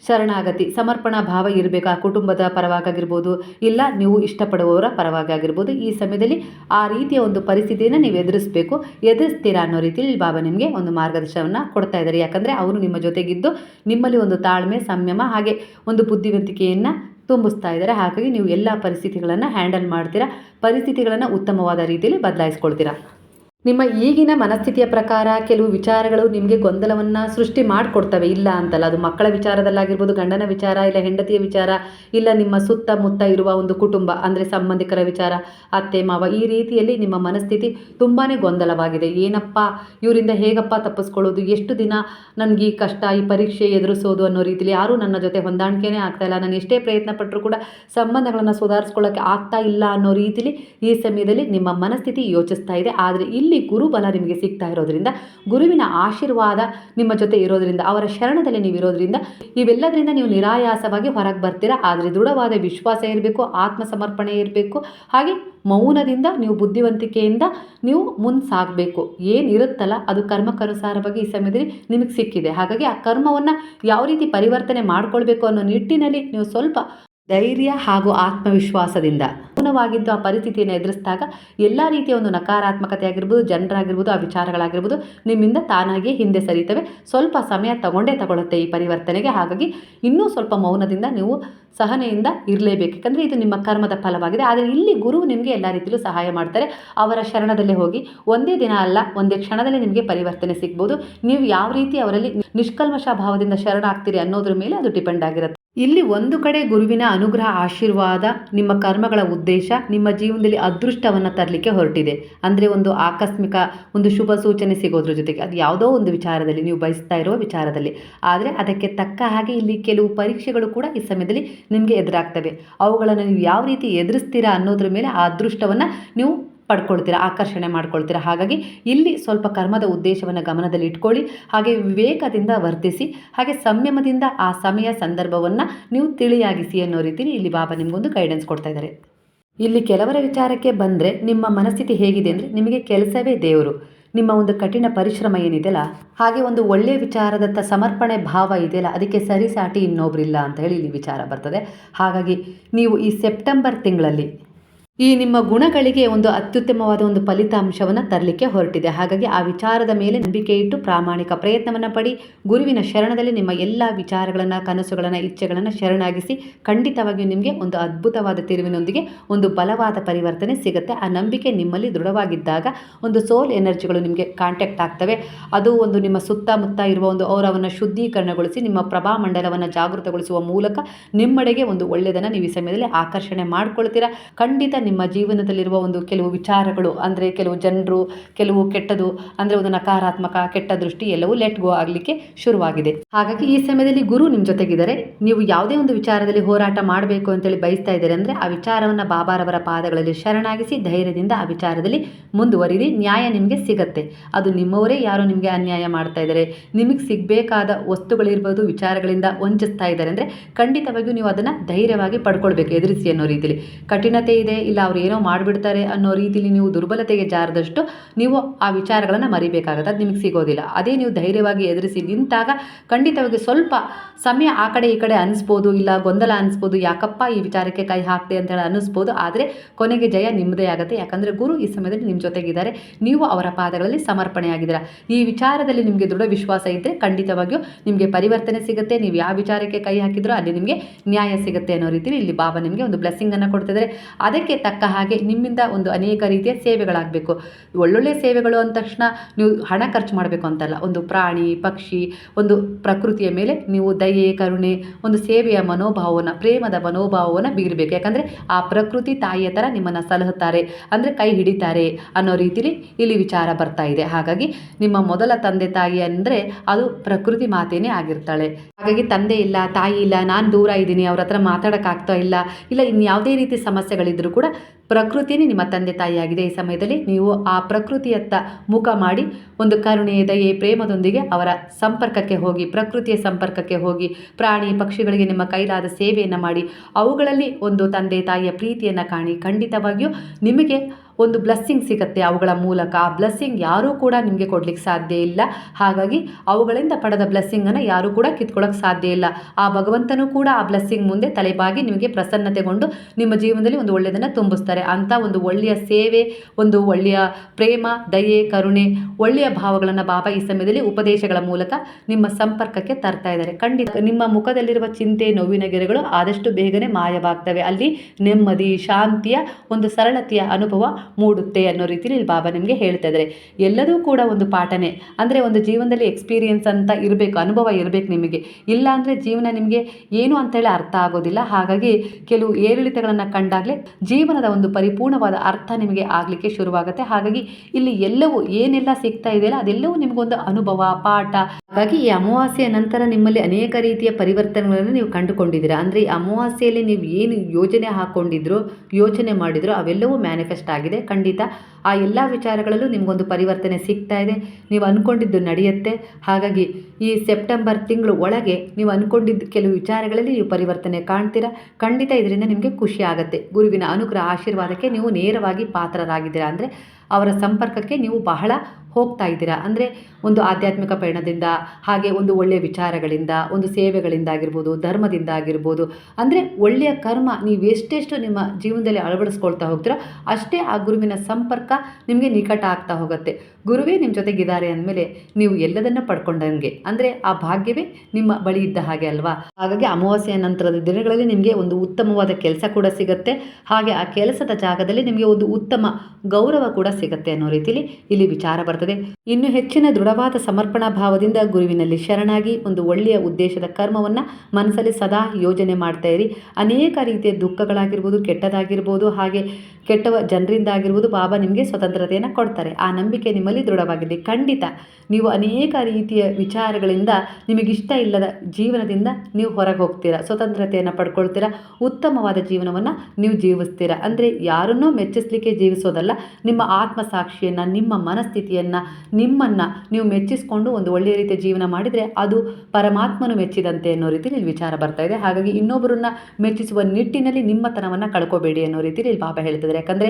ಶರಣಾಗತಿ, ಸಮರ್ಪಣಾ ಭಾವ ಇರಬೇಕು. ಆ ಕುಟುಂಬದ ಪರವಾಗಿರ್ಬೋದು ಇಲ್ಲ ನೀವು ಇಷ್ಟಪಡುವವರ ಪರವಾಗಿರ್ಬೋದು ಈ ಸಮಯದಲ್ಲಿ ಆ ರೀತಿಯ ಒಂದು ಪರಿಸ್ಥಿತಿಯನ್ನು ನೀವು ಎದುರಿಸಬೇಕು. ಎದುರಿಸ್ತೀರಾ ಅನ್ನೋ ರೀತಿಯಲ್ಲಿ ಬಾಬಾ ನಿಮಗೆ ಒಂದು ಮಾರ್ಗದರ್ಶನವನ್ನು ಕೊಡ್ತಾ ಇದ್ದಾರೆ. ಯಾಕಂದರೆ ಅವರು ನಿಮ್ಮ ಜೊತೆಗಿದ್ದು, ನಿಮ್ಮಲ್ಲಿ ಒಂದು ತಾಳ್ಮೆ, ಸಂಯಮ, ಹಾಗೆ ಒಂದು ಬುದ್ಧಿವಂತಿಕೆಯನ್ನು ತುಂಬಿಸ್ತಾ ಇದ್ದಾರೆ. ಹಾಗಾಗಿ ನೀವು ಎಲ್ಲ ಪರಿಸ್ಥಿತಿಗಳನ್ನು ಹ್ಯಾಂಡಲ್ ಮಾಡ್ತೀರಾ. ಪರಿಸ್ಥಿತಿಗಳನ್ನು ಉತ್ತಮವಾದ ರೀತಿಯಲ್ಲಿ ಬದಲಾಯಿಸ್ಕೊಳ್ತೀರಾ. ನಿಮ್ಮ ಈಗಿನ ಮನಸ್ಥಿತಿಯ ಪ್ರಕಾರ ಕೆಲವು ವಿಚಾರಗಳು ನಿಮಗೆ ಗೊಂದಲವನ್ನು ಸೃಷ್ಟಿ ಮಾಡಿಕೊಡ್ತವೆ. ಇಲ್ಲ ಅಂತಲ್ಲ, ಅದು ಮಕ್ಕಳ ವಿಚಾರದಲ್ಲಾಗಿರ್ಬೋದು, ಗಂಡನ ವಿಚಾರ, ಇಲ್ಲ ಹೆಂಡತಿಯ ವಿಚಾರ, ಇಲ್ಲ ನಿಮ್ಮ ಸುತ್ತಮುತ್ತ ಇರುವ ಒಂದು ಕುಟುಂಬ, ಅಂದರೆ ಸಂಬಂಧಿಕರ ವಿಚಾರ, ಅತ್ತೆ, ಮಾವ, ಈ ರೀತಿಯಲ್ಲಿ ನಿಮ್ಮ ಮನಸ್ಥಿತಿ ತುಂಬಾ ಗೊಂದಲವಾಗಿದೆ. ಏನಪ್ಪ, ಇವರಿಂದ ಹೇಗಪ್ಪ ತಪ್ಪಿಸ್ಕೊಳ್ಳೋದು? ಎಷ್ಟು ದಿನ ನನಗೆ ಈ ಕಷ್ಟ, ಈ ಪರೀಕ್ಷೆ ಎದುರಿಸೋದು ಅನ್ನೋ ರೀತಿಯಲ್ಲಿ ಯಾರೂ ನನ್ನ ಜೊತೆ ಹೊಂದಾಣಿಕೆನೇ ಆಗ್ತಾ ಇಲ್ಲ. ನಾನು ಎಷ್ಟೇ ಪ್ರಯತ್ನ ಪಟ್ಟರೂ ಕೂಡ ಸಂಬಂಧಗಳನ್ನು ಸುಧಾರಿಸ್ಕೊಳ್ಳೋಕ್ಕೆ ಆಗ್ತಾ ಇಲ್ಲ ಅನ್ನೋ ರೀತಿಯಲ್ಲಿ ಈ ಸಮಯದಲ್ಲಿ ನಿಮ್ಮ ಮನಸ್ಥಿತಿ ಯೋಚಿಸ್ತಾ ಇದೆ. ಆದರೆ ಇಲ್ಲಿ ಗುರುಬಲ ನಿಮಗೆ ಸಿಗ್ತಾ ಇರೋದ್ರಿಂದ, ಗುರುವಿನ ಆಶೀರ್ವಾದ ನಿಮ್ಮ ಜೊತೆ ಇರೋದ್ರಿಂದ, ಅವರ ಶರಣದಲ್ಲಿ ನೀವು ಇರೋದ್ರಿಂದ ಇವೆಲ್ಲದರಿಂದ ನೀವು ನಿರಾಯಾಸವಾಗಿ ಹೊರಗೆ ಬರ್ತೀರಾ, ಆದರೆ ದೃಢವಾದ ವಿಶ್ವಾಸ ಇರಬೇಕು, ಆತ್ಮಸಮರ್ಪಣೆ ಇರಬೇಕು, ಹಾಗೆ ಮೌನದಿಂದ ನೀವು ಬುದ್ಧಿವಂತಿಕೆಯಿಂದ ನೀವು ಮುಂದೆ ಏನಿರುತ್ತಲ್ಲ ಅದು ಕರ್ಮಕ್ಕನುಸಾರವಾಗಿ ಈ ಸಮಯದಲ್ಲಿ ನಿಮಗೆ ಸಿಕ್ಕಿದೆ. ಹಾಗಾಗಿ ಆ ಕರ್ಮವನ್ನು ಯಾವ ರೀತಿ ಪರಿವರ್ತನೆ ಮಾಡ್ಕೊಳ್ಬೇಕು ಅನ್ನೋ ನಿಟ್ಟಿನಲ್ಲಿ ನೀವು ಸ್ವಲ್ಪ ಧೈರ್ಯ ಹಾಗೂ ಆತ್ಮವಿಶ್ವಾಸದಿಂದ ಮೌನವಾಗಿದ್ದು ಆ ಪರಿಸ್ಥಿತಿಯನ್ನು ಎದುರಿಸಿದಾಗ ಎಲ್ಲ ರೀತಿಯ ಒಂದು ನಕಾರಾತ್ಮಕತೆ ಆಗಿರ್ಬೋದು ಜನರಾಗಿರ್ಬೋದು, ಆ ವಿಚಾರಗಳಾಗಿರ್ಬೋದು ನಿಮ್ಮಿಂದ ತಾನಾಗಿಯೇ ಹಿಂದೆ ಸರಿತವೆ. ಸ್ವಲ್ಪ ಸಮಯ ತಗೊಂಡೇ ತಗೊಳುತ್ತೆ ಈ ಪರಿವರ್ತನೆಗೆ. ಹಾಗಾಗಿ ಇನ್ನೂ ಸ್ವಲ್ಪ ಮೌನದಿಂದ ನೀವು ಸಹನೆಯಿಂದ ಇರಲೇಬೇಕು. ಯಾಕಂದರೆ ಇದು ನಿಮ್ಮ ಕರ್ಮದ ಫಲವಾಗಿದೆ. ಆದರೆ ಇಲ್ಲಿ ಗುರು ನಿಮಗೆ ಎಲ್ಲ ರೀತಿಯಲ್ಲೂ ಸಹಾಯ ಮಾಡ್ತಾರೆ. ಅವರ ಶರಣದಲ್ಲೇ ಹೋಗಿ, ಒಂದೇ ದಿನ ಅಲ್ಲ, ಒಂದೇ ಕ್ಷಣದಲ್ಲಿ ನಿಮಗೆ ಪರಿವರ್ತನೆ ಸಿಗ್ಬೋದು. ನೀವು ಯಾವ ರೀತಿ ಅವರಲ್ಲಿ ನಿಷ್ಕಲ್ಮಶ ಭಾವದಿಂದ ಶರಣಾಗ್ತೀರಿ ಅನ್ನೋದ್ರ ಮೇಲೆ ಅದು ಡಿಪೆಂಡ್ ಆಗಿರುತ್ತೆ. ಇಲ್ಲಿ ಒಂದು ಕಡೆ ಗುರುವಿನ ಅನುಗ್ರಹ ಆಶೀರ್ವಾದ, ನಿಮ್ಮ ಕರ್ಮಗಳ ಉದ್ದೇಶ, ನಿಮ್ಮ ಜೀವನದಲ್ಲಿ ಅದೃಷ್ಟವನ್ನು ತರಲಿಕ್ಕೆ ಹೊರಟಿದೆ. ಅಂದರೆ ಒಂದು ಆಕಸ್ಮಿಕ ಒಂದು ಶುಭ ಸೂಚನೆ ಸಿಗೋದ್ರ ಜೊತೆಗೆ ಅದು ಯಾವುದೋ ಒಂದು ವಿಚಾರದಲ್ಲಿ, ನೀವು ಬಯಸ್ತಾ ಇರುವ ವಿಚಾರದಲ್ಲಿ. ಆದರೆ ಅದಕ್ಕೆ ತಕ್ಕ ಹಾಗೆ ಇಲ್ಲಿ ಕೆಲವು ಪರೀಕ್ಷೆಗಳು ಕೂಡ ಈ ಸಮಯದಲ್ಲಿ ನಿಮಗೆ ಎದುರಾಗ್ತವೆ. ಅವುಗಳನ್ನು ನೀವು ಯಾವ ರೀತಿ ಎದುರಿಸ್ತೀರಾ ಅನ್ನೋದ್ರ ಮೇಲೆ ಆ ಅದೃಷ್ಟವನ್ನು ನೀವು ಪಡ್ಕೊಳ್ತೀರಾ, ಆಕರ್ಷಣೆ ಮಾಡ್ಕೊಳ್ತೀರಾ? ಹಾಗಾಗಿ ಇಲ್ಲಿ ಸ್ವಲ್ಪ ಕರ್ಮದ ಉದ್ದೇಶವನ್ನು ಗಮನದಲ್ಲಿ ಇಟ್ಕೊಳ್ಳಿ, ಹಾಗೆ ವಿವೇಕದಿಂದ ವರ್ತಿಸಿ, ಹಾಗೆ ಸಂಯಮದಿಂದ ಆ ಸಮಯ ಸಂದರ್ಭವನ್ನು ನೀವು ತಿಳಿಯಾಗಿಸಿ ಅನ್ನೋ ರೀತಿಯಲ್ಲಿ ಇಲ್ಲಿ ಬಾಬಾ ನಿಮಗೊಂದು ಗೈಡೆನ್ಸ್ ಕೊಡ್ತಾ ಇದ್ದಾರೆ. ಇಲ್ಲಿ ಕೆಲವರ ವಿಚಾರಕ್ಕೆ ಬಂದರೆ ನಿಮ್ಮ ಮನಸ್ಥಿತಿ ಹೇಗಿದೆ ಅಂದರೆ ನಿಮಗೆ ಕೆಲಸವೇ ದೇವರು. ನಿಮ್ಮ ಒಂದು ಕಠಿಣ ಪರಿಶ್ರಮ ಏನಿದೆಯಲ್ಲ, ಹಾಗೆ ಒಂದು ಒಳ್ಳೆಯ ವಿಚಾರದತ್ತ ಸಮರ್ಪಣೆ ಭಾವ ಇದೆಯಲ್ಲ, ಅದಕ್ಕೆ ಸರಿಸಾಟಿ ಇನ್ನೊಬ್ಬರಿಲ್ಲ ಅಂತ ಹೇಳಿ ಇಲ್ಲಿ ವಿಚಾರ ಬರ್ತದೆ. ಹಾಗಾಗಿ ನೀವು ಈ ಸೆಪ್ಟೆಂಬರ್ ತಿಂಗಳಲ್ಲಿ ಈ ನಿಮ್ಮ ಗುಣಗಳಿಗೆ ಒಂದು ಅತ್ಯುತ್ತಮವಾದ ಒಂದು ಫಲಿತಾಂಶವನ್ನು ತರಲಿಕ್ಕೆ ಹೊರಟಿದೆ. ಹಾಗಾಗಿ ಆ ವಿಚಾರದ ಮೇಲೆ ನಂಬಿಕೆ ಇಟ್ಟು ಪ್ರಾಮಾಣಿಕ ಪ್ರಯತ್ನವನ್ನು ಪಡಿ. ಗುರುವಿನ ಶರಣದಲ್ಲಿ ನಿಮ್ಮ ಎಲ್ಲ ವಿಚಾರಗಳನ್ನು, ಕನಸುಗಳನ್ನು, ಇಚ್ಛೆಗಳನ್ನು ಶರಣಾಗಿಸಿ ಖಂಡಿತವಾಗಿಯೂ ನಿಮಗೆ ಒಂದು ಅದ್ಭುತವಾದ ತಿರುವಿನೊಂದಿಗೆ ಒಂದು ಬಲವಾದ ಪರಿವರ್ತನೆ ಸಿಗುತ್ತೆ. ಆ ನಂಬಿಕೆ ನಿಮ್ಮಲ್ಲಿ ದೃಢವಾಗಿದ್ದಾಗ ಒಂದು ಸೋಲ್ ಎನರ್ಜಿಗಳು ನಿಮಗೆ ಕಾಂಟ್ಯಾಕ್ಟ್ ಆಗ್ತವೆ. ಅದು ಒಂದು ನಿಮ್ಮ ಸುತ್ತಮುತ್ತ ಇರುವ ಒಂದು ಅವರವನ್ನು ಶುದ್ಧೀಕರಣಗೊಳಿಸಿ, ನಿಮ್ಮ ಪ್ರಭಾ ಮಂಡಲವನ್ನು ಜಾಗೃತಗೊಳಿಸುವ ಮೂಲಕ ನಿಮ್ಮಡೆಗೆ ಒಂದು ಒಳ್ಳೆಯದನ್ನು ನೀವು ಈ ಸಮಯದಲ್ಲಿ ಆಕರ್ಷಣೆ ಮಾಡ್ಕೊಳ್ತೀರಾ. ಖಂಡಿತ ನಿಮ್ಮ ಜೀವನದಲ್ಲಿರುವ ಒಂದು ಕೆಲವು ವಿಚಾರಗಳು, ಅಂದರೆ ಕೆಲವು ಜನರು, ಕೆಲವು ಕೆಟ್ಟದು, ಅಂದರೆ ಒಂದು ನಕಾರಾತ್ಮಕ, ಕೆಟ್ಟ ದೃಷ್ಟಿ ಎಲ್ಲವೂ ಲೆಟ್ ಗೋ ಆಗಲಿಕ್ಕೆ ಶುರುವಾಗಿದೆ. ಹಾಗಾಗಿ ಈ ಸಮಯದಲ್ಲಿ ಗುರು ನಿಮ್ಮ ಜೊತೆಗಿದ್ದಾರೆ. ನೀವು ಯಾವುದೇ ಒಂದು ವಿಚಾರದಲ್ಲಿ ಹೋರಾಟ ಮಾಡಬೇಕು ಅಂತೇಳಿ ಬಯಸ್ತಾ ಇದ್ದಾರೆ ಅಂದರೆ ಆ ವಿಚಾರವನ್ನು ಬಾಬಾರವರ ಪಾದಗಳಲ್ಲಿ ಶರಣಾಗಿಸಿ ಧೈರ್ಯದಿಂದ ಆ ವಿಚಾರದಲ್ಲಿ ಮುಂದುವರಿರಿ. ನ್ಯಾಯ ನಿಮಗೆ ಸಿಗತ್ತೆ. ಅದು ನಿಮ್ಮವರೇ ಯಾರು ನಿಮಗೆ ಅನ್ಯಾಯ ಮಾಡ್ತಾ ಇದ್ದಾರೆ. ನಿಮಗೆ ಸಿಗಬೇಕಾದ ವಸ್ತುಗಳಿರ್ಬೋದು, ವಿಚಾರಗಳಿಂದ ವಂಚಿಸ್ತಾ ಇದ್ದಾರೆ ಅಂದರೆ ಖಂಡಿತವಾಗಿಯೂ ನೀವು ಅದನ್ನು ಧೈರ್ಯವಾಗಿ ಪಡ್ಕೊಳ್ಬೇಕು, ಎದುರಿಸಿ ಅನ್ನೋ ರೀತಿಯಲ್ಲಿ ಕಠಿಣತೆ ಇದೆ, ಇಲ್ಲ ಅವ್ರು ಏನೋ ಮಾಡಿಬಿಡ್ತಾರೆ ಅನ್ನೋ ರೀತಿಯಲ್ಲಿ ನೀವು ದುರ್ಬಲತೆಗೆ ಜಾರದಷ್ಟು ನೀವು ಆ ವಿಚಾರಗಳನ್ನು ಮರಿಬೇಕಾಗುತ್ತೆ. ಅದು ನಿಮಗೆ ಸಿಗೋದಿಲ್ಲ. ಅದೇ ನೀವು ಧೈರ್ಯವಾಗಿ ಎದುರಿಸಿ ನಿಂತಾಗ ಖಂಡಿತವಾಗಿ ಸ್ವಲ್ಪ ಸಮಯ ಆ ಕಡೆ ಈ ಕಡೆ ಅನಿಸ್ಬೋದು, ಇಲ್ಲ ಗೊಂದಲ ಅನಿಸ್ಬೋದು, ಯಾಕಪ್ಪ ಈ ವಿಚಾರಕ್ಕೆ ಕೈ ಹಾಕ್ತೆ ಅಂತೇಳಿ ಅನ್ನಿಸ್ಬೋದು ಆದರೆ ಕೊನೆಗೆ ಜಯ ನಿಮ್ಮದೇ ಆಗುತ್ತೆ. ಯಾಕಂದರೆ ಗುರು ಈ ಸಮಯದಲ್ಲಿ ನಿಮ್ಮ ಜೊತೆಗಿದ್ದಾರೆ. ನೀವು ಅವರ ಪಾದಗಳಲ್ಲಿ ಸಮರ್ಪಣೆಯಾಗಿದ್ದೀರಾ. ಈ ವಿಚಾರದಲ್ಲಿ ನಿಮಗೆ ದೃಢ ವಿಶ್ವಾಸ ಇದ್ದರೆ ಖಂಡಿತವಾಗಿಯೂ ನಿಮಗೆ ಪರಿವರ್ತನೆ ಸಿಗುತ್ತೆ. ನೀವು ಯಾವ ವಿಚಾರಕ್ಕೆ ಕೈ ಹಾಕಿದ್ರೂ ಅಲ್ಲಿ ನಿಮಗೆ ನ್ಯಾಯ ಸಿಗುತ್ತೆ ಅನ್ನೋ ರೀತಿಯಲ್ಲಿ ಇಲ್ಲಿ ಬಾಬಾ ನಿಮಗೆ ಒಂದು ಬ್ಲೆಸ್ಸಿಂಗನ್ನು ಕೊಡ್ತಿದ್ದಾರೆ. ಅದಕ್ಕೆ ತಕ್ಕ ಹಾಗೆ ನಿಮ್ಮಿಂದ ಒಂದು ಅನೇಕ ರೀತಿಯ ಸೇವೆಗಳಾಗಬೇಕು. ಒಳ್ಳೊಳ್ಳೆ ಸೇವೆಗಳು ಅಂದ ತಕ್ಷಣ ನೀವು ಹಣ ಖರ್ಚು ಮಾಡಬೇಕು ಅಂತಲ್ಲ. ಒಂದು ಪ್ರಾಣಿ, ಪಕ್ಷಿ, ಒಂದು ಪ್ರಕೃತಿಯ ಮೇಲೆ ನೀವು ದಯೆ, ಕರುಣೆ, ಒಂದು ಸೇವೆಯ ಮನೋಭಾವವನ್ನು, ಪ್ರೇಮದ ಮನೋಭಾವವನ್ನು ಬೀರಬೇಕು. ಯಾಕಂದರೆ ಆ ಪ್ರಕೃತಿ ತಾಯಿಯ ಥರ ನಿಮ್ಮನ್ನು ಸಲಹುತ್ತಾರೆ. ಅಂದರೆ ಕೈ ಹಿಡಿತಾರೆ ಅನ್ನೋ ರೀತಿಲಿ ಇಲ್ಲಿ ವಿಚಾರ ಬರ್ತಾ ಇದೆ. ಹಾಗಾಗಿ ನಿಮ್ಮ ಮೊದಲ ತಂದೆ ತಾಯಿ ಅಂದರೆ ಅದು ಪ್ರಕೃತಿ ಮಾತೇನೇ ಆಗಿರ್ತಾಳೆ. ಹಾಗಾಗಿ ತಂದೆ ಇಲ್ಲ, ತಾಯಿ ಇಲ್ಲ, ನಾನು ದೂರ ಇದ್ದೀನಿ, ಅವ್ರ ಹತ್ರ ಮಾತಾಡೋಕ್ಕಾಗ್ತಾ ಇಲ್ಲ ಇಲ್ಲ ಇನ್ಯಾವುದೇ ರೀತಿ ಸಮಸ್ಯೆಗಳಿದ್ದರೂ ಕೂಡ ಪ್ರಕೃತಿನೇ ನಿಮ್ಮ ತಂದೆ ತಾಯಿಯಾಗಿದೆ. ಈ ಸಮಯದಲ್ಲಿ ನೀವು ಆ ಪ್ರಕೃತಿಯತ್ತ ಮುಖ ಮಾಡಿ, ಒಂದು ಕರುಣೆಯ ದಯೆ, ಪ್ರೇಮದೊಂದಿಗೆ ಅವರ ಸಂಪರ್ಕಕ್ಕೆ ಹೋಗಿ, ಪ್ರಕೃತಿಯ ಸಂಪರ್ಕಕ್ಕೆ ಹೋಗಿ, ಪ್ರಾಣಿ ಪಕ್ಷಿಗಳಿಗೆ ನಿಮ್ಮ ಕೈಲಾದ ಸೇವೆಯನ್ನು ಮಾಡಿ, ಅವುಗಳಲ್ಲಿ ಒಂದು ತಂದೆ ತಾಯಿಯ ಪ್ರೀತಿಯನ್ನು ಕಾಣಿ. ಖಂಡಿತವಾಗಿಯೂ ನಿಮಗೆ ಒಂದು ಬ್ಲೆಸ್ಸಿಂಗ್ ಸಿಗುತ್ತೆ ಅವುಗಳ ಮೂಲಕ. ಆ ಬ್ಲೆಸ್ಸಿಂಗ್ ಯಾರೂ ಕೂಡ ನಿಮಗೆ ಕೊಡ್ಲಿಕ್ಕೆ ಸಾಧ್ಯ ಇಲ್ಲ. ಹಾಗಾಗಿ ಅವುಗಳಿಂದ ಪಡೆದ ಬ್ಲೆಸ್ಸಿಂಗನ್ನು ಯಾರೂ ಕೂಡ ಕಿತ್ಕೊಳ್ಳೋಕೆ ಸಾಧ್ಯ ಇಲ್ಲ. ಆ ಭಗವಂತನೂ ಕೂಡ ಆ ಬ್ಲೆಸ್ಸಿಂಗ್ ಮುಂದೆ ತಲೆಬಾಗಿ ನಿಮಗೆ ಪ್ರಸನ್ನತೆಗೊಂಡು ನಿಮ್ಮ ಜೀವನದಲ್ಲಿ ಒಂದು ಒಳ್ಳೆಯದನ್ನು ತುಂಬಿಸ್ತಾರೆ. ಅಂಥ ಒಂದು ಒಳ್ಳೆಯ ಸೇವೆ, ಒಂದು ಒಳ್ಳೆಯ ಪ್ರೇಮ, ದಯೆ, ಕರುಣೆ, ಒಳ್ಳೆಯ ಭಾವಗಳನ್ನು ಬಾಬಾ ಈ ಸಮಯದಲ್ಲಿ ಉಪದೇಶಗಳ ಮೂಲಕ ನಿಮ್ಮ ಸಂಪರ್ಕಕ್ಕೆ ತರ್ತಾ ಇದ್ದಾರೆ. ಖಂಡಿತ ನಿಮ್ಮ ಮುಖದಲ್ಲಿರುವ ಚಿಂತೆ, ನೋವಿನ ಗೆರೆಗಳು ಆದಷ್ಟು ಬೇಗನೆ ಮಾಯವಾಗ್ತವೆ. ಅಲ್ಲಿ ನೆಮ್ಮದಿ, ಶಾಂತಿಯ ಒಂದು ಸರಳತೆಯ ಅನುಭವ ಮೂಡುತ್ತೆ ಅನ್ನೋ ರೀತಿಯಲ್ಲಿ ಇಲ್ಲಿ ಬಾಬಾ ನಿಮಗೆ ಹೇಳ್ತಾ ಇದ್ದಾರೆ. ಎಲ್ಲದೂ ಕೂಡ ಒಂದು ಪಾಠನೇ. ಅಂದರೆ ಒಂದು ಜೀವನದಲ್ಲಿ ಎಕ್ಸ್ಪೀರಿಯೆನ್ಸ್ ಅಂತ ಇರಬೇಕು, ಅನುಭವ ಇರಬೇಕು ನಿಮಗೆ. ಇಲ್ಲ ಅಂದರೆ ಜೀವನ ನಿಮಗೆ ಏನು ಅಂತೇಳಿ ಅರ್ಥ ಆಗೋದಿಲ್ಲ. ಹಾಗಾಗಿ ಕೆಲವು ಏರಿಳಿತಗಳನ್ನು ಕಂಡಾಗಲೇ ಜೀವನದ ಒಂದು ಪರಿಪೂರ್ಣವಾದ ಅರ್ಥ ನಿಮಗೆ ಆಗಲಿಕ್ಕೆ ಶುರುವಾಗುತ್ತೆ. ಹಾಗಾಗಿ ಇಲ್ಲಿ ಎಲ್ಲವೂ ಏನೆಲ್ಲ ಸಿಗ್ತಾ ಇದೆಯಲ್ಲ, ಅದೆಲ್ಲವೂ ನಿಮಗೊಂದು ಅನುಭವ, ಪಾಠ. ಹಾಗಾಗಿ ಈ ಅಮಾವಾಸ್ಯೆಯ ನಂತರ ನಿಮ್ಮಲ್ಲಿ ಅನೇಕ ರೀತಿಯ ಪರಿವರ್ತನೆಗಳನ್ನು ನೀವು ಕಂಡುಕೊಂಡಿದ್ದೀರಾ. ಅಂದರೆ ಈ ಅಮಾವಾಸ್ಯೆಯಲ್ಲಿ ನೀವು ಏನು ಯೋಜನೆ ಹಾಕ್ಕೊಂಡಿದ್ರು ಯೋಚನೆ ಮಾಡಿದ್ರು, ಅವೆಲ್ಲವೂ ಮ್ಯಾನಿಫೆಸ್ಟ್ ಆಗಿದೆ ಖಂಡಿತ ಆ ಎಲ್ಲ ವಿಚಾರಗಳಲ್ಲೂ ನಿಮಗೊಂದು ಪರಿವರ್ತನೆ ಸಿಗ್ತಾ ಇದೆ. ನೀವು ಅಂದ್ಕೊಂಡಿದ್ದು ನಡೆಯುತ್ತೆ. ಹಾಗಾಗಿ ಈ ಸೆಪ್ಟೆಂಬರ್ ತಿಂಗಳು ಒಳಗೆ ನೀವು ಅಂದ್ಕೊಂಡಿದ್ದ ಕೆಲವು ವಿಚಾರಗಳಲ್ಲಿ ನೀವು ಪರಿವರ್ತನೆ ಕಾಣ್ತೀರಾ. ಖಂಡಿತ ಇದರಿಂದ ನಿಮಗೆ ಖುಷಿ ಆಗುತ್ತೆ. ಗುರುವಿನ ಅನುಗ್ರಹ ಆಶೀರ್ವಾದಕ್ಕೆ ನೀವು ನೇರವಾಗಿ ಪಾತ್ರರಾಗಿದ್ದೀರಾ ಅಂದರೆ ಅವರ ಸಂಪರ್ಕಕ್ಕೆ ನೀವು ಬಹಳ ಹೋಗ್ತಾ ಇದ್ದೀರಾ? ಅಂದರೆ ಒಂದು ಆಧ್ಯಾತ್ಮಿಕ ಪಯಣದಿಂದ, ಹಾಗೆ ಒಂದು ಒಳ್ಳೆಯ ವಿಚಾರಗಳಿಂದ, ಒಂದು ಸೇವೆಗಳಿಂದ ಆಗಿರ್ಬೋದು, ಧರ್ಮದಿಂದ ಆಗಿರ್ಬೋದು, ಅಂದರೆ ಒಳ್ಳೆಯ ಕರ್ಮ ನೀವು ಎಷ್ಟೆಷ್ಟು ನಿಮ್ಮ ಜೀವನದಲ್ಲಿ ಅಳವಡಿಸ್ಕೊಳ್ತಾ ಹೋಗ್ತೀರೋ ಅಷ್ಟೇ ಆ ಗುರುವಿನ ಸಂಪರ್ಕ ನಿಮಗೆ ನಿಕಟ ಆಗ್ತಾ ಹೋಗುತ್ತೆ. ಗುರುವೇ ನಿಮ್ಮ ಜೊತೆಗಿದ್ದಾರೆ ಅಂದಮೇಲೆ ನೀವು ಎಲ್ಲದನ್ನು ಪಡ್ಕೊಂಡಂಗೆ. ಅಂದರೆ ಆ ಭಾಗ್ಯವೇ ನಿಮ್ಮ ಬಳಿ ಇದ್ದ ಹಾಗೆ ಅಲ್ವಾ? ಹಾಗಾಗಿ ಅಮಾವಾಸ್ಯೆಯ ನಂತರದ ದಿನಗಳಲ್ಲಿ ನಿಮಗೆ ಒಂದು ಉತ್ತಮವಾದ ಕೆಲಸ ಕೂಡ ಸಿಗುತ್ತೆ. ಹಾಗೆ ಆ ಕೆಲಸದ ಜಾಗದಲ್ಲಿ ನಿಮಗೆ ಒಂದು ಉತ್ತಮ ಗೌರವ ಕೂಡ ಸಿಗುತ್ತೆ ಅನ್ನೋ ರೀತಿಯಲ್ಲಿ ಇಲ್ಲಿ ವಿಚಾರ ಬರ್ತದೆ. ಇನ್ನು ಹೆಚ್ಚಿನ ದೃಢವಾದ ಸಮರ್ಪಣಾ ಭಾವದಿಂದ ಗುರುವಿನಲ್ಲಿ ಶರಣಾಗಿ ಒಂದು ಒಳ್ಳೆಯ ಉದ್ದೇಶದ ಕರ್ಮವನ್ನು ಮನಸ್ಸಲ್ಲಿ ಸದಾ ಯೋಜನೆ ಮಾಡ್ತಾ ಇರಿ. ಅನೇಕ ರೀತಿಯ ದುಃಖಗಳಾಗಿರ್ಬೋದು, ಕೆಟ್ಟದಾಗಿರ್ಬೋದು, ಹಾಗೆ ಕೆಟ್ಟ ಜನರಿಂದ ಆಗಿರ್ಬೋದು ಬಾಬಾ ನಿಮಗೆ ಸ್ವತಂತ್ರತೆಯನ್ನು ಕೊಡ್ತಾರೆ. ಆ ನಂಬಿಕೆ ನಿಮ್ಮಲ್ಲಿ ದೃಢವಾಗಿದೆ. ಖಂಡಿತ ನೀವು ಅನೇಕ ರೀತಿಯ ವಿಚಾರಗಳಿಂದ ನಿಮಗಿಷ್ಟ ಇಲ್ಲದ ಜೀವನದಿಂದ ನೀವು ಹೊರಗೆ ಹೋಗ್ತೀರಾ ಸ್ವತಂತ್ರತೆಯನ್ನು ಪಡ್ಕೊಳ್ತೀರಾ. ಉತ್ತಮವಾದ ಜೀವನವನ್ನು ನೀವು ಜೀವಿಸ್ತೀರಾ. ಅಂದರೆ ಯಾರನ್ನೂ ಮೆಚ್ಚಿಸ್ಲಿಕ್ಕೆ ಜೀವಿಸೋದಲ್ಲ, ನಿಮ್ಮ ಆತ್ಮಸಾಕ್ಷಿಯನ್ನು, ನಿಮ್ಮ ಮನಸ್ಥಿತಿಯನ್ನು, ನಿಮ್ಮನ್ನು ನೀವು ಮೆಚ್ಚಿಸ್ಕೊಂಡು ಒಂದು ಒಳ್ಳೆಯ ರೀತಿಯ ಜೀವನ ಮಾಡಿದರೆ ಅದು ಪರಮಾತ್ಮನು ಮೆಚ್ಚಿದಂತೆ ಅನ್ನೋ ರೀತಿಯಲ್ಲಿ ಇಲ್ಲಿ ವಿಚಾರ ಬರ್ತಾ ಇದೆ. ಹಾಗಾಗಿ ಇನ್ನೊಬ್ಬರನ್ನ ಮೆಚ್ಚಿಸುವ ನಿಟ್ಟಿನಲ್ಲಿ ನಿಮ್ಮತನವನ್ನು ಕಳ್ಕೊಬೇಡಿ ಅನ್ನೋ ರೀತಿಯಲ್ಲಿ ಬಾಬಾ ಹೇಳ್ತಿದ್ದಾರೆ. ಯಾಕಂದರೆ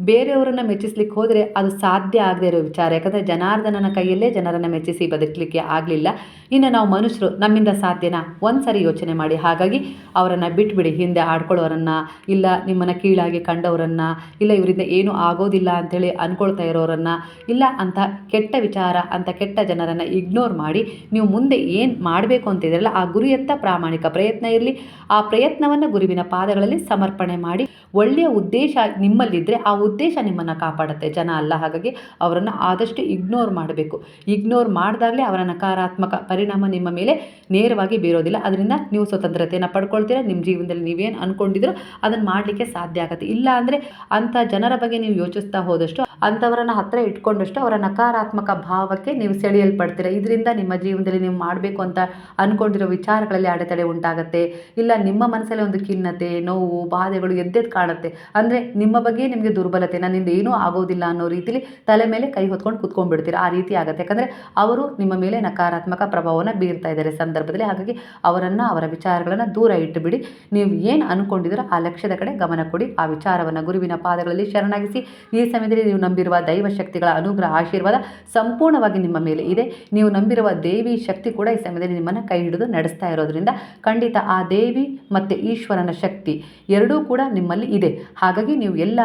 ಬೇರೆಯವರನ್ನು ಮೆಚ್ಚಿಸ್ಲಿಕ್ಕೆ ಹೋದರೆ ಅದು ಸಾಧ್ಯ ಆಗದೆ ಇರೋ ವಿಚಾರ. ಯಾಕಂದರೆ ಜನಾರ್ದನನ ಕೈಯಲ್ಲೇ ಜನರನ್ನು ಮೆಚ್ಚಿಸಿ ಬದುಕಲಿಕ್ಕೆ ಆಗಲಿಲ್ಲ. ಇನ್ನು ನಾವು ಮನುಷ್ಯರು ನಮ್ಮಿಂದ ಸಾಧ್ಯನಾ? ಒಂದು ಸರಿ ಯೋಚನೆ ಮಾಡಿ. ಹಾಗಾಗಿ ಅವರನ್ನು ಬಿಟ್ಬಿಡಿ. ಹಿಂದೆ ಆಡ್ಕೊಳ್ಳೋರನ್ನು, ಇಲ್ಲ ನಿಮ್ಮನ್ನು ಕೀಳಾಗಿ ಕಂಡವರನ್ನು, ಇಲ್ಲ ಇವರಿಂದ ಏನೂ ಆಗೋದಿಲ್ಲ ಅಂಥೇಳಿ ಅಂದ್ಕೊಳ್ತಾ ಇರೋರನ್ನು, ಇಲ್ಲ ಅಂತ ಕೆಟ್ಟ ವಿಚಾರ, ಅಂತ ಕೆಟ್ಟ ಜನರನ್ನು ಇಗ್ನೋರ್ ಮಾಡಿ, ನೀವು ಮುಂದೆ ಏನು ಮಾಡಬೇಕು ಅಂತಿದ್ರಲ್ಲ ಆ ಗುರಿಯತ್ತ ಪ್ರಾಮಾಣಿಕ ಪ್ರಯತ್ನ ಇರಲಿ. ಆ ಪ್ರಯತ್ನವನ್ನು ಗುರುವಿನ ಪಾದಗಳಲ್ಲಿ ಸಮರ್ಪಣೆ ಮಾಡಿ. ಒಳ್ಳೆಯ ಉದ್ದೇಶ ನಿಮ್ಮಲ್ಲಿದ್ದರೆ ಆ ಉದ್ದೇಶ ನಿಮ್ಮನ್ನು ಕಾಪಾಡುತ್ತೆ. ಜನ ಅಲ್ಲ ಹಾಗಾಗಿ ಅವರನ್ನು ಆದಷ್ಟು ಇಗ್ನೋರ್ ಮಾಡಬೇಕು. ಇಗ್ನೋರ್ ಮಾಡಿದಾಗಲೇ ಅವರ ನಕಾರಾತ್ಮಕ ಪರಿಣಾಮ ನಿಮ್ಮ ಮೇಲೆ ನೇರವಾಗಿ ಬೀರೋದಿಲ್ಲ. ಅದರಿಂದ ನೀವು ಸ್ವತಂತ್ರತೆಯನ್ನು ಪಡ್ಕೊಳ್ತೀರಾ ನಿಮ್ಮ ಜೀವನದಲ್ಲಿ ನೀವೇನು ಅಂದ್ಕೊಂಡಿದ್ರೋ ಅದನ್ನು ಮಾಡಲಿಕ್ಕೆ ಸಾಧ್ಯ ಆಗುತ್ತೆ. ಇಲ್ಲ ಅಂದರೆ ಅಂಥ ಜನರ ಬಗ್ಗೆ ನೀವು ಯೋಚಿಸ್ತಾ ಹೋದಷ್ಟು, ಅಂಥವರನ್ನು ಹತ್ತಿರ ಇಟ್ಕೊಂಡಷ್ಟು ಅವರ ನಕಾರಾತ್ಮಕ ಭಾವಕ್ಕೆ ನೀವು ಸೆಳೆಯಲ್ಪಡ್ತೀರ. ಇದರಿಂದ ನಿಮ್ಮ ಜೀವನದಲ್ಲಿ ನೀವು ಮಾಡಬೇಕು ಅಂತ ಅಂದ್ಕೊಂಡಿರೋ ವಿಚಾರಗಳಲ್ಲಿ ಅಡೆತಡೆ ಉಂಟಾಗುತ್ತೆ. ಇಲ್ಲ ನಿಮ್ಮ ಮನಸ್ಸಲ್ಲಿ ಒಂದು ಖಿನ್ನತೆ, ನೋವು, ಬಾಧೆಗಳು ಎದ್ದೆದ್ದು ಕಾಣುತ್ತೆ. ಅಂದರೆ ನಿಮ್ಮ ಬಗ್ಗೆ ನಿಮಗೆ ದುರ್ಬಲತೆ, ನನ್ನಿಂದ ಏನೂ ಆಗೋದಿಲ್ಲ ಅನ್ನೋ ರೀತಿಲಿ ತಲೆ ಮೇಲೆ ಕೈ ಹೊತ್ಕೊಂಡು ಕುತ್ಕೊಂಡ್ಬಿಡ್ತೀರ? ಆ ರೀತಿ ಆಗುತ್ತೆ. ಯಾಕಂದರೆ ಅವರು ನಿಮ್ಮ ಮೇಲೆ ನಕಾರಾತ್ಮಕ ಪ್ರಭಾವವನ್ನು ಬೀರ್ತಾ ಇದ್ದಾರೆ ಸಂದರ್ಭದಲ್ಲಿ. ಹಾಗಾಗಿ ಅವರನ್ನು, ಅವರ ವಿಚಾರಗಳನ್ನು ದೂರ ಇಟ್ಟುಬಿಡಿ. ನೀವು ಏನು ಅಂದ್ಕೊಂಡಿದ್ದೀರೋ ಆ ಲಕ್ಷ್ಯದ ಕಡೆ ಗಮನ ಕೊಡಿ. ಆ ವಿಚಾರವನ್ನು ಗುರುವಿನ ಪಾದಗಳಲ್ಲಿ ಶರಣಾಗಿಸಿ. ಈ ಸಮಯದಲ್ಲಿ ನೀವು ನಂಬಿರುವ ದೈವ ಶಕ್ತಿಗಳ ಅನುಗ್ರಹ, ಆಶೀರ್ವಾದ ಸಂಪೂರ್ಣವಾಗಿ ನಿಮ್ಮ ಮೇಲೆ ಇದೆ. ನೀವು ನಂಬಿರುವ ದೇವಿ ಶಕ್ತಿ ಕೂಡ ಈ ಸಮಯದಲ್ಲಿ ನಿಮ್ಮನ್ನು ಕೈ ಹಿಡಿದು ನಡೆಸ್ತಾ ಇರೋದ್ರಿಂದ ಖಂಡಿತ ಆ ದೇವಿ ಮತ್ತು ಈಶ್ವರನ ಶಕ್ತಿ ಎರಡೂ ಕೂಡ ನಿಮ್ಮಲ್ಲಿ ಇದೆ. ಹಾಗಾಗಿ ನೀವು ಎಲ್ಲ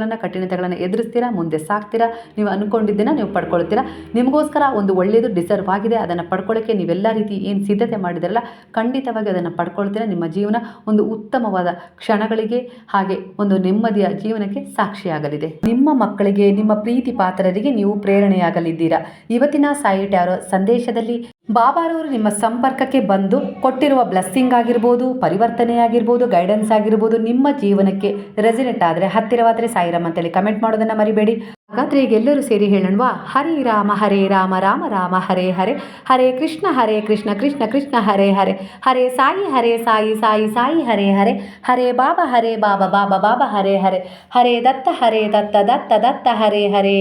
ಪರಿಸ್ಥಿತಿಗಳನ್ನು ಕಠಿಣತೆಗಳನ್ನು ಎದುರಿಸ್ತೀರಾ, ಮುಂದೆ ಸಾಕ್ತೀರಾ, ನೀವು ಅಂದ್ಕೊಂಡಿದ್ದನ್ನು ನೀವು ಪಡ್ಕೊಳ್ತೀರಾ? ನಿಮಗೋಸ್ಕರ ಒಂದು ಒಳ್ಳೆಯದು ಡಿಸರ್ವ್ ಆಗಿದೆ, ಅದನ್ನು ಪಡ್ಕೊಳ್ಳೋಕ್ಕೆ ನೀವೆಲ್ಲ ರೀತಿ ಏನು ಸಿದ್ಧತೆ ಮಾಡಿದಿರಲ್ಲ, ಖಂಡಿತವಾಗಿ ಅದನ್ನು ಪಡ್ಕೊಳ್ತೀರಾ. ನಿಮ್ಮ ಜೀವನ ಒಂದು ಉತ್ತಮವಾದ ಕ್ಷಣಗಳಿಗೆ ಹಾಗೆ ಒಂದು ನೆಮ್ಮದಿಯ ಜೀವನಕ್ಕೆ ಸಾಕ್ಷಿಯಾಗಲಿದೆ. ನಿಮ್ಮ ಮಕ್ಕಳಿಗೆ, ನಿಮ್ಮ ಪ್ರೀತಿ ಪಾತ್ರರಿಗೆ ನೀವು ಪ್ರೇರಣೆಯಾಗಲಿದ್ದೀರಾ. ಇವತ್ತಿನ ಸಾಯಿ ಟ್ಯಾರೋ ಸಂದೇಶದಲ್ಲಿ ಬಾಬಾರವರು ನಿಮ್ಮ ಸಂಪರ್ಕಕ್ಕೆ ಬಂದು ಕೊಟ್ಟಿರುವ ಬ್ಲೆಸ್ಸಿಂಗ್ ಆಗಿರ್ಬೋದು, ಪರಿವರ್ತನೆ ಆಗಿರ್ಬೋದು ಗೈಡೆನ್ಸ್ ಆಗಿರ್ಬೋದು, ನಿಮ್ಮ ಜೀವನಕ್ಕೆ ರೆಸಿನೆಟ್ ಆದರೆ ಹತ್ತಿರವಾದರೆ ಸಾಯಿರಾಮ್ ಅಂತೇಳಿ ಕಮೆಂಟ್ ಮಾಡೋದನ್ನು ಮರಿಬೇಡಿ. ಹಾಗಾದರೆ ಈಗ ಎಲ್ಲರೂ ಸೇರಿ ಹೇಳೋಣವಾ? ಹರೇ ರಾಮ ಹರೇ ರಾಮ ರಾಮ ರಾಮ, ಹರೇ ಹರೇ. ಹರೇ ಕೃಷ್ಣ ಹರೇ ಕೃಷ್ಣ ಕೃಷ್ಣ ಕೃಷ್ಣ, ಹರೇ ಹರೇ. ಹರೇ ಸಾಯಿ ಹರೇ ಸಾಯಿ ಸಾಯಿ ಸಾಯಿ, ಹರೇ ಹರೇ. ಹರೇ ಬಾಬಾ ಹರೇ ಬಾಬಾ ಬಾಬಾ ಬಾಬಾ, ಹರೇ ಹರೇ. ಹರೇ ದತ್ತ ಹರೇ ದತ್ತ ದತ್ತ ದತ್ತ, ಹರೇ ಹರೇ.